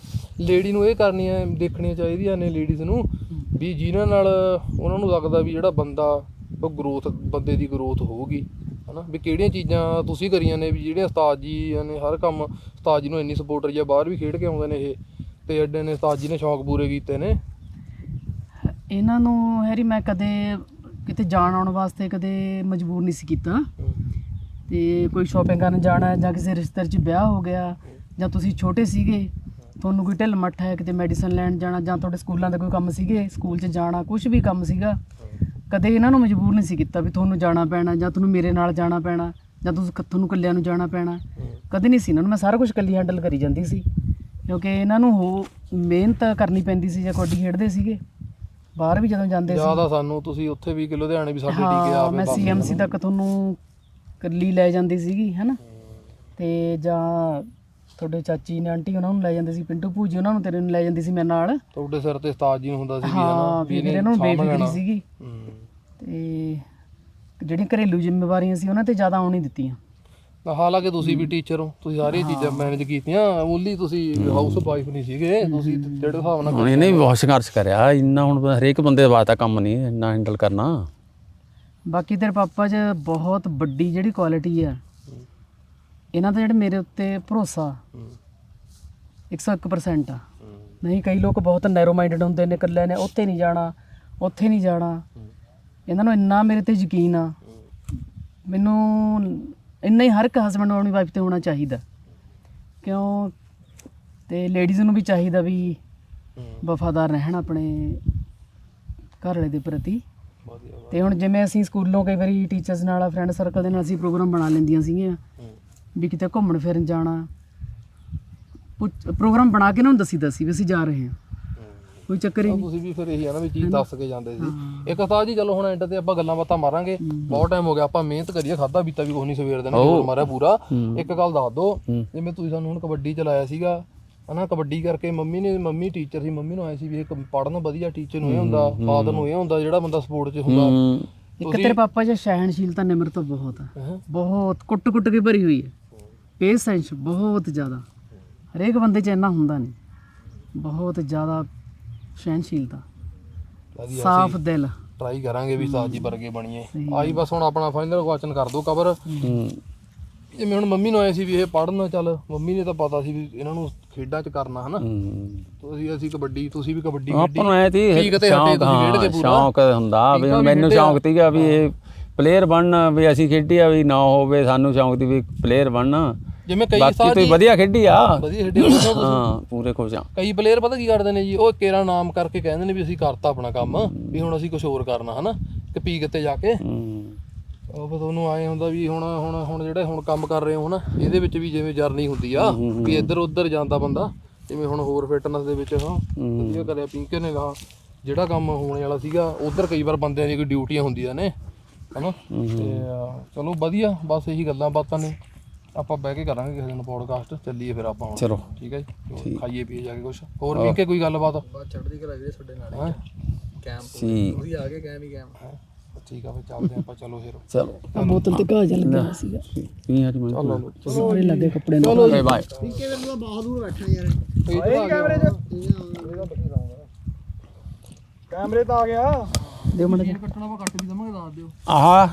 [SPEAKER 1] ਲੇਡੀ ਨੂੰ ਇਹ ਕਰਨੀਆਂ ਦੇਖਣੀਆਂ ਚਾਹੀਦੀਆਂ ਨੇ ਲੇਡੀਜ਼ ਨੂੰ ਵੀ ਜਿਨ੍ਹਾਂ ਨਾਲ ਉਹਨਾਂ ਨੂੰ ਲੱਗਦਾ ਵੀ ਜਿਹੜਾ ਬੰਦਾ ਉਹ ਗਰੋਥ ਬੰਦੇ ਦੀ ਗਰੋਥ ਹੋਊਗੀ ਹਨਾ? ਵੀ ਕਿਹੜੀਆਂ ਚੀਜ਼ਾਂ ਤੁਸੀਂ ਕਰੀਆਂ ਨੇ ਵੀ ਜਿਹੜੇ ਉਸਤਾਦ ਜੀ ਨੇ ਹਰ ਕੰਮ ਉਸਤਾਦ ਜੀ ਨੂੰ ਇੰਨੀ ਸਪੋਰਟ ਰਹੀ ਆ ਬਾਹਰ ਵੀ ਖੇਡ ਕੇ ਆਉਂਦੇ ਨੇ ਇਹ ਤੇ ਐਡੇ ਨੇ ਉਸਤਾਦ ਜੀ ਨੇ ਸ਼ੌਂਕ ਪੂਰੇ ਕੀਤੇ ਨੇ।
[SPEAKER 2] ਇਹਨਾਂ ਨੂੰ ਹੈਰੀ, ਮੈਂ ਕਦੇ ਕਿਤੇ ਜਾਣ ਆਉਣ ਵਾਸਤੇ ਕਦੇ ਮਜਬੂਰ ਨਹੀਂ ਸੀ ਕੀਤਾ। ਤੇ ਕੋਈ ਸ਼ਾਪਿੰਗ ਕਰਨ ਜਾਣਾ ਜਾਂ ਕਿਸੇ ਰਿਸ਼ਤੇਦਾਰ 'ਚ ਵਿਆਹ ਹੋ ਗਿਆ ਜਾਂ ਤੁਸੀਂ ਛੋਟੇ ਸੀਗੇ, ਤੁਹਾਨੂੰ ਕੋਈ ਢਿੱਲ ਮੱਠ ਹੈ ਕਿਤੇ ਮੈਡੀਸਨ ਲੈਣ ਜਾਣਾ ਜਾਂ ਤੁਹਾਡੇ ਸਕੂਲਾਂ ਦਾ ਕੋਈ ਕੰਮ ਸੀਗੇ, ਸਕੂਲ 'ਚ ਜਾਣਾ ਕੁਝ ਵੀ ਕੰਮ ਸੀਗਾ, ਕਦੇ ਇਹਨਾਂ ਨੂੰ ਮਜਬੂਰ ਨਹੀਂ ਸੀ ਕੀਤਾ ਵੀ ਤੁਹਾਨੂੰ ਜਾਣਾ ਪੈਣਾ ਜਾਂ ਤੁਹਾਨੂੰ ਮੇਰੇ ਨਾਲ ਜਾਣਾ ਪੈਣਾ ਜਾਂ ਤੁਸੀਂ ਤੁਹਾਨੂੰ ਇਕੱਲਿਆਂ ਨੂੰ ਜਾਣਾ ਪੈਣਾ। ਕਦੇ ਨਹੀਂ ਸੀ ਇਹਨਾਂ ਨੂੰ, ਮੈਂ ਸਾਰਾ ਕੁਝ ਇਕੱਲੀ ਹੈਂਡਲ ਕਰੀ ਜਾਂਦੀ ਸੀ। ਕਿਉਂਕਿ ਇਹਨਾਂ ਨੂੰ ਹੋ, ਮਿਹਨਤ ਕਰਨੀ ਪੈਂਦੀ ਸੀ ਜਾਂ ਕਬੱਡੀ ਖੇਡਦੇ ਸੀਗੇ। ਬਾਹਰ ਵੀ ਜਦੋਂ ਜਾਂਦੇ ਸੀ।
[SPEAKER 1] ਜ਼ਿਆਦਾ ਸਾਨੂੰ ਤੁਸੀਂ ਉੱਥੇ ਵੀ ਕਿ ਲੁਧਿਆਣੇ ਵੀ ਸਾਡੇ ਟੀਕੇ ਆਵੇ
[SPEAKER 2] ਮੈਂ ਸੀਐਮਸੀ ਤੱਕ ਤੁਹਾਨੂੰ ਕੱਲੀ ਲੈ ਜਾਂਦੀ ਸੀਗੀ ਹੈਨਾ? ਤੇ ਜਾਂ ਤੁਹਾਡੇ ਚਾਚੀ ਨੇ ਆਂਟੀ ਉਹਨਾਂ ਨੂੰ ਲੈ ਜਾਂਦੇ ਸੀ ਪਿੰਟੂ ਭੂਜੀ ਉਹਨਾਂ ਨੂੰ ਤੇਰੇ ਨੂੰ ਲੈ ਜਾਂਦੀ ਸੀ ਮੇਰੇ ਨਾਲ।
[SPEAKER 1] ਤੁਹਾਡੇ ਸਿਰ ਤੇ ਉਸਤਾਦ ਜੀ ਨੂੰ ਹੁੰਦਾ ਸੀ ਵੀ
[SPEAKER 2] ਹਾਂ ਵੀ
[SPEAKER 1] ਇਹਨੇ
[SPEAKER 2] ਇਹਨਾਂ ਨੂੰ ਬੇਫਿਕਰੀ। ਸੀਗੀ। ਤੇ ਜਿਹੜੀਆਂ ਘਰੇਲੂ ਜ਼ਿੰਮੇਵਾਰੀਆਂ ਸੀ ਉਹਨਾਂ ਤੇ ਜ਼ਿਆਦਾ ਆਉਣ ਨਹੀਂ ਦਿੱਤੀਆਂ।
[SPEAKER 1] ਤਾਂ ਹਾਲਾਂਕਿ ਤੁਸੀਂ ਵੀ ਟੀਚਰ ਹੋ ਤੁਸੀਂ ਸਾਰੀਆਂ ਚੀਜ਼ਾਂ ਮੈਨੇਜ ਕੀਤੀਆਂ ਓਨਲੀ ਤੁਸੀਂ ਹਾਊਸ ਵਾਈਫ ਨਹੀਂ ਸੀਗੇ ਤੁਸੀਂ ਜਿਹੜੇ ਹਿਸਾਬ ਨਾਲ
[SPEAKER 4] ਹੁਣ ਇਹਨੇ ਵੀ ਬਹੁਤ ਸੰਘਰਸ਼ ਕਰਿਆ ਇੰਨਾ ਹੁਣ ਹਰੇਕ ਬੰਦੇ ਦਾ ਵਾਸਤਾ ਕੰਮ ਨਹੀਂ ਇੰਨਾ ਹੈਂਡਲ ਕਰਨਾ।
[SPEAKER 2] ਬਾਕੀ ਤੇਰੇ ਪਾਪਾ 'ਚ ਬਹੁਤ ਵੱਡੀ ਜਿਹੜੀ ਕੁਆਲਿਟੀ ਆ ਇਹਨਾਂ ਦਾ ਜਿਹੜਾ ਮੇਰੇ ਉੱਤੇ ਭਰੋਸਾ 101% ਆ। ਨਹੀਂ ਕਈ ਲੋਕ ਬਹੁਤ ਨੈਰੋ ਮਾਈਂਡਡ ਹੁੰਦੇ ਨੇ ਇਕੱਲੇ ਨੇ ਉੱਥੇ ਨਹੀਂ ਜਾਣਾ ਉੱਥੇ ਨਹੀਂ ਜਾਣਾ। ਇਹਨਾਂ ਨੂੰ ਇੰਨਾ ਮੇਰੇ ਤੇ ਯਕੀਨ ਆ। ਮੈਨੂੰ ਇੰਨਾ ਹੀ ਹਰ ਇੱਕ ਹਸਬੰਡ ਆਪਣੀ ਵਾਈਫ ਤੇ ਹੋਣਾ ਚਾਹੀਦਾ। ਕਿਉਂ? ਤੇ ਲੇਡੀਜ਼ ਨੂੰ ਵੀ ਚਾਹੀਦਾ ਵੀ ਵਫਾਦਾਰ ਰਹਿਣ ਆਪਣੇ ਘਰ ਵਾਲੇ ਦੇ ਪ੍ਰਤੀ। ਤੇ ਹੁਣ ਜਿਵੇਂ ਅਸੀਂ ਸਕੂਲੋਂ ਕਈ ਵਾਰੀ ਟੀਚਰਸ ਨਾਲ ਫਰੈਂਡ ਸਰਕਲ ਦੇ ਨਾਲ ਅਸੀਂ ਪ੍ਰੋਗਰਾਮ ਬਣਾ ਲੈਂਦੀਆਂ ਸੀਗੀਆਂ। ਵੀ ਕਿਤੇ ਘੁੰਮਣ ਫਿਰਨ ਜਾਣਾ। ਪ੍ਰੋਗਰਾਮ ਬਣਾ ਕੇ ਨਾ ਦੱਸੀ ਦੱਸੀ ਵੀ ਅਸੀਂ ਜਾ ਰਹੇ ਹਾਂ। ਕੋਈ ਚੱਕਰ ਹੀ ਨਹੀਂ।
[SPEAKER 1] ਤੁਸੀਂ ਵੀ ਫਿਰ ਇਹੀ ਆ ਨਾ ਵੀ ਚੀਜ਼ ਦੱਸ ਕੇ ਜਾਂਦੇ ਸੀ। ਇੱਕ ਤਾਂ ਜੀ ਚਲੋ ਹੁਣ ਐਂਡ ਤੇ ਆਪਾਂ ਗੱਲਾਂ ਬਾਤਾਂ ਮਾਰਾਂਗੇ। ਬਹੁਤ ਟਾਈਮ ਹੋ ਗਿਆ ਆਪਾਂ ਮਿਹਨਤ ਕਰੀਏ ਖਾਦਾ ਪੀਤਾ ਵੀ ਕੁਛ ਨਹੀਂ ਸਵੇਰ ਦੇ ਨਾਲ ਮਾਰਿਆ ਪੂਰਾ। ਇੱਕ ਗੱਲ ਦੱਸ ਦੋ ਜਿਵੇਂ ਤੁਸੀਂ ਸਾਨੂੰ ਹੁਣ ਕਬੱਡੀ ਚਲਾਇਆ ਸੀਗਾ ਹਨਾ ਕਬੱਡੀ ਕਰਕੇ ਮੰਮੀ ਨੇ ਮੰਮੀ ਟੀਚਰ ਸੀ ਮੰਮੀ ਨੂੰ ਆਏ ਸੀ ਵੀ ਇਹ ਪੜਨ ਵਧੀਆ ਟੀਚਰ ਨੂੰ ਇਹ ਹੁੰਦਾ ਫਾਦਰ ਨੂੰ ਇਹ ਹੁੰਦਾ ਜਿਹੜਾ ਬੰਦਾ ਸਪੋਰਟ 'ਚ ਹੁੰਦਾ।
[SPEAKER 2] ਇੱਕ ਤੇਰੇ ਪਾਪਾ ਜੀ ਸਹਿਣਸ਼ੀਲਤਾ ਨਿਮਰਤਾ ਬਹੁਤ ਆ।
[SPEAKER 1] ਹੈਂ?
[SPEAKER 2] ਬਹੁਤ ਕੁੱਟ ਕੁੱਟ ਕੇ ਭਰੀ ਹੋਈ ਹੈ। ਪੇਸ਼ੈਂਸ ਬਹੁਤ ਜ਼ਿਆਦਾ। ਹਰੇਕ ਬੰਦੇ 'ਚ ਇੰਨਾ ਹੁੰਦਾ ਨਹੀਂ। ਬਹੁਤ ਜ਼ਿਆਦਾ ਸਹਿਣਸ਼ੀਲਤਾ।
[SPEAKER 1] ਵਧੀਆ
[SPEAKER 2] ਸਾਫ਼ ਦਿਲ।
[SPEAKER 1] ਟਰਾਈ ਕਰਾਂਗੇ ਵੀ ਸਾਜ ਜੀ ਵਰਗੇ ਬਣੀਏ। ਆਈ ਬਸ ਹੁਣ ਆਪਣਾ ਫਾਈਨਲ ਕੁਐਸਚਨ ਕਰ ਦਿਓ ਕਵਰ ਜਿਵੇਂ ਹੁਣ ਮੰਮੀ ਨੂੰ ਆਏ ਸੀ ਵੀ ਇਹ ਪੜਨ ਚੱਲ ਮੰਮੀ ਨੇ ਤਾਂ ਪਤਾ ਸੀ ਵੀ ਇਹਨਾਂ ਨੂੰ ਖੇਡਾਂ 'ਚ ਕਰਨਾ ਹਨਾ? ਤੁਸੀਂ ਅਸੀਂ ਕਬੱਡੀ ਤੁਸੀਂ ਵੀ ਕਬੱਡੀ
[SPEAKER 4] ਆਪਾਂ ਨੂੰ ਐ ਤੀ
[SPEAKER 1] ਠੀਕ ਤੇ ਹਟੇ
[SPEAKER 4] ਸ਼ੌਂਕ
[SPEAKER 1] ਤੁਸੀਂ ਖੇਡ ਕੇ
[SPEAKER 4] ਹਾਂ,
[SPEAKER 1] ਪੂਰਾ।
[SPEAKER 4] ਸ਼ੌਂਕ ਹੁੰਦਾ ਵੀ ਮੈਨੂੰ। ਸ਼ੌਂਕ ਸੀਗਾ ਵੀ ਇਹ ਪਲੇਅਰ ਬਣਨ ਵੀ ਅਸੀਂ ਖੇਡਿਆ ਵੀ ਨਾ ਹੋਵੇ ਸਾਨੂੰ ਸ਼ੌਂਕ ਦੀ ਵੀ ਪਲੇਅਰ ਬਣਨ।
[SPEAKER 1] ਜਿਵੇਂ ਕਈ
[SPEAKER 4] ਬਾਕੀ
[SPEAKER 1] ਸਾਲ
[SPEAKER 4] ਤੁਸੀਂ ਵਧੀਆ ਖੇਡੀ ਆ।
[SPEAKER 1] ਵਧੀਆ ਖੇਡੇ ਨੇ।
[SPEAKER 4] ਹਾਂ ਪੂਰੇ ਖੁਸ਼ ਆ।
[SPEAKER 1] ਕਈ ਪਲੇਅਰ ਪਤਾ ਕੀ ਕਰਦੇ ਨੇ ਜੀ ਉਹ ਕੇਰਾ ਨਾਮ ਕਰਕੇ ਕਹਿੰਦੇ ਨੇ ਵੀ ਅਸੀਂ ਕਰਤਾ ਆਪਣਾ ਕੰਮ ਵੀ ਹੁਣ ਅਸੀਂ ਕੁਝ ਹੋਰ ਕਰਨਾ ਹਨਾ? ਕਿ ਪੀ ਕਿਤੇ ਜਾ ਕੇ।
[SPEAKER 4] ਹੂੰ।
[SPEAKER 1] ਉਹ ਫਿਰ ਤੁਹਾਨੂੰ ਆਏ ਹੁੰਦਾ ਵੀ ਹੁਣ ਹੁਣ ਹੁਣ ਜਿਹੜੇ ਹੁਣ ਕੰਮ ਕਰ ਰਹੇ ਹੋ ਹਨਾ ਇਹਦੇ ਵਿੱਚ ਵੀ ਜਿਵੇਂ ਜਰਨੀ ਹੁੰਦੀ ਆ ਵੀ ਇੱਧਰ ਉੱਧਰ ਜਾਂਦਾ ਬੰਦਾ ਜਿਵੇਂ ਹੁਣ ਹੋਰ ਫਿਟਨੈਸ ਦੇ ਵਿੱਚ ਹਾਂ ਵਧੀਆ ਕਰਿਆ ਪਿੰਕੇ ਨੇ ਗਾ। ਜਿਹੜਾ ਕੰਮ ਹੋਣੇ ਵਾਲਾ ਸੀਗਾ ਉਧਰ ਕਈ ਵਾਰ ਬੰਦਿਆਂ ਦੀ ਕੋਈ ਡਿਊਟੀਆਂ ਹੁੰਦੀਆਂ ਨੇ ਹਨਾ? ਤੇ ਅਹ, ਚਲੋ ਵਧੀਆ ਬਸ ਇਹੀ ਗੱਲਾਂ ਬਾਤਾਂ ਨੇ। ਆਪਾਂ ਬਹਿ ਕੇ ਕਰਾਂਗੇ ਕਿਸੇ ਦਿਨ ਪੋਡਕਾਸਟ ਚੱਲੀਏ ਫਿਰ ਆਪਾਂ ਹੁਣ।
[SPEAKER 4] ਚਲੋ।
[SPEAKER 1] ਠੀਕ ਹੈ ਜੀ? ਖਾਈਏ ਪੀਏ ਜਾ ਕੇ ਕੁਝ ਹੋਰ ਪਿੰਕੇ ਕੋਈ ਗੱਲਬਾਤ?
[SPEAKER 3] ਬਾਅਦ ਚੜ੍ਹਦੀ ਕਰਾ ਵੀਰੇ ਤੁਹਾਡੇ ਨਾਲ
[SPEAKER 1] ਹੈਂ?
[SPEAKER 3] ਕੈਂਪ ਤੁਸੀਂ ਆ ਗਏ ਕੈਂਪ ਹੀ ਕੈਂਪ
[SPEAKER 1] ਹੈਂ? ਠੀਕ ਆ ਫਿਰ ਚੱਲਦੇ ਆਪਾਂ ਚਲੋ ਫਿਰ।
[SPEAKER 4] ਚਲੋ।
[SPEAKER 2] ਆ ਬੋਤਲ ਤੇ ਘਾਹ ਜਲ ਗਿਆ ਸੀਗਾ।
[SPEAKER 4] ਕੀ ਯਾਰ ਮੈਂ।
[SPEAKER 1] ਚਲੋ
[SPEAKER 2] ਸਾਰੇ ਲੱਗੇ ਕੱਪੜੇ ਨਾਲ।
[SPEAKER 4] Okay bye.
[SPEAKER 3] ਕੈਮਰੇ 'ਚ। ਕੈਮਰੇ ਤਾਂ ਆ ਗਿਆ।
[SPEAKER 2] ਦਿਓ ਮੜਾ
[SPEAKER 1] ਕੱਟਣਾ ਵਾ ਕੱਟ ਵੀ ਦਵਾਂਗੇ ਦੱਸ ਦਿਓ।
[SPEAKER 4] ਆਹ।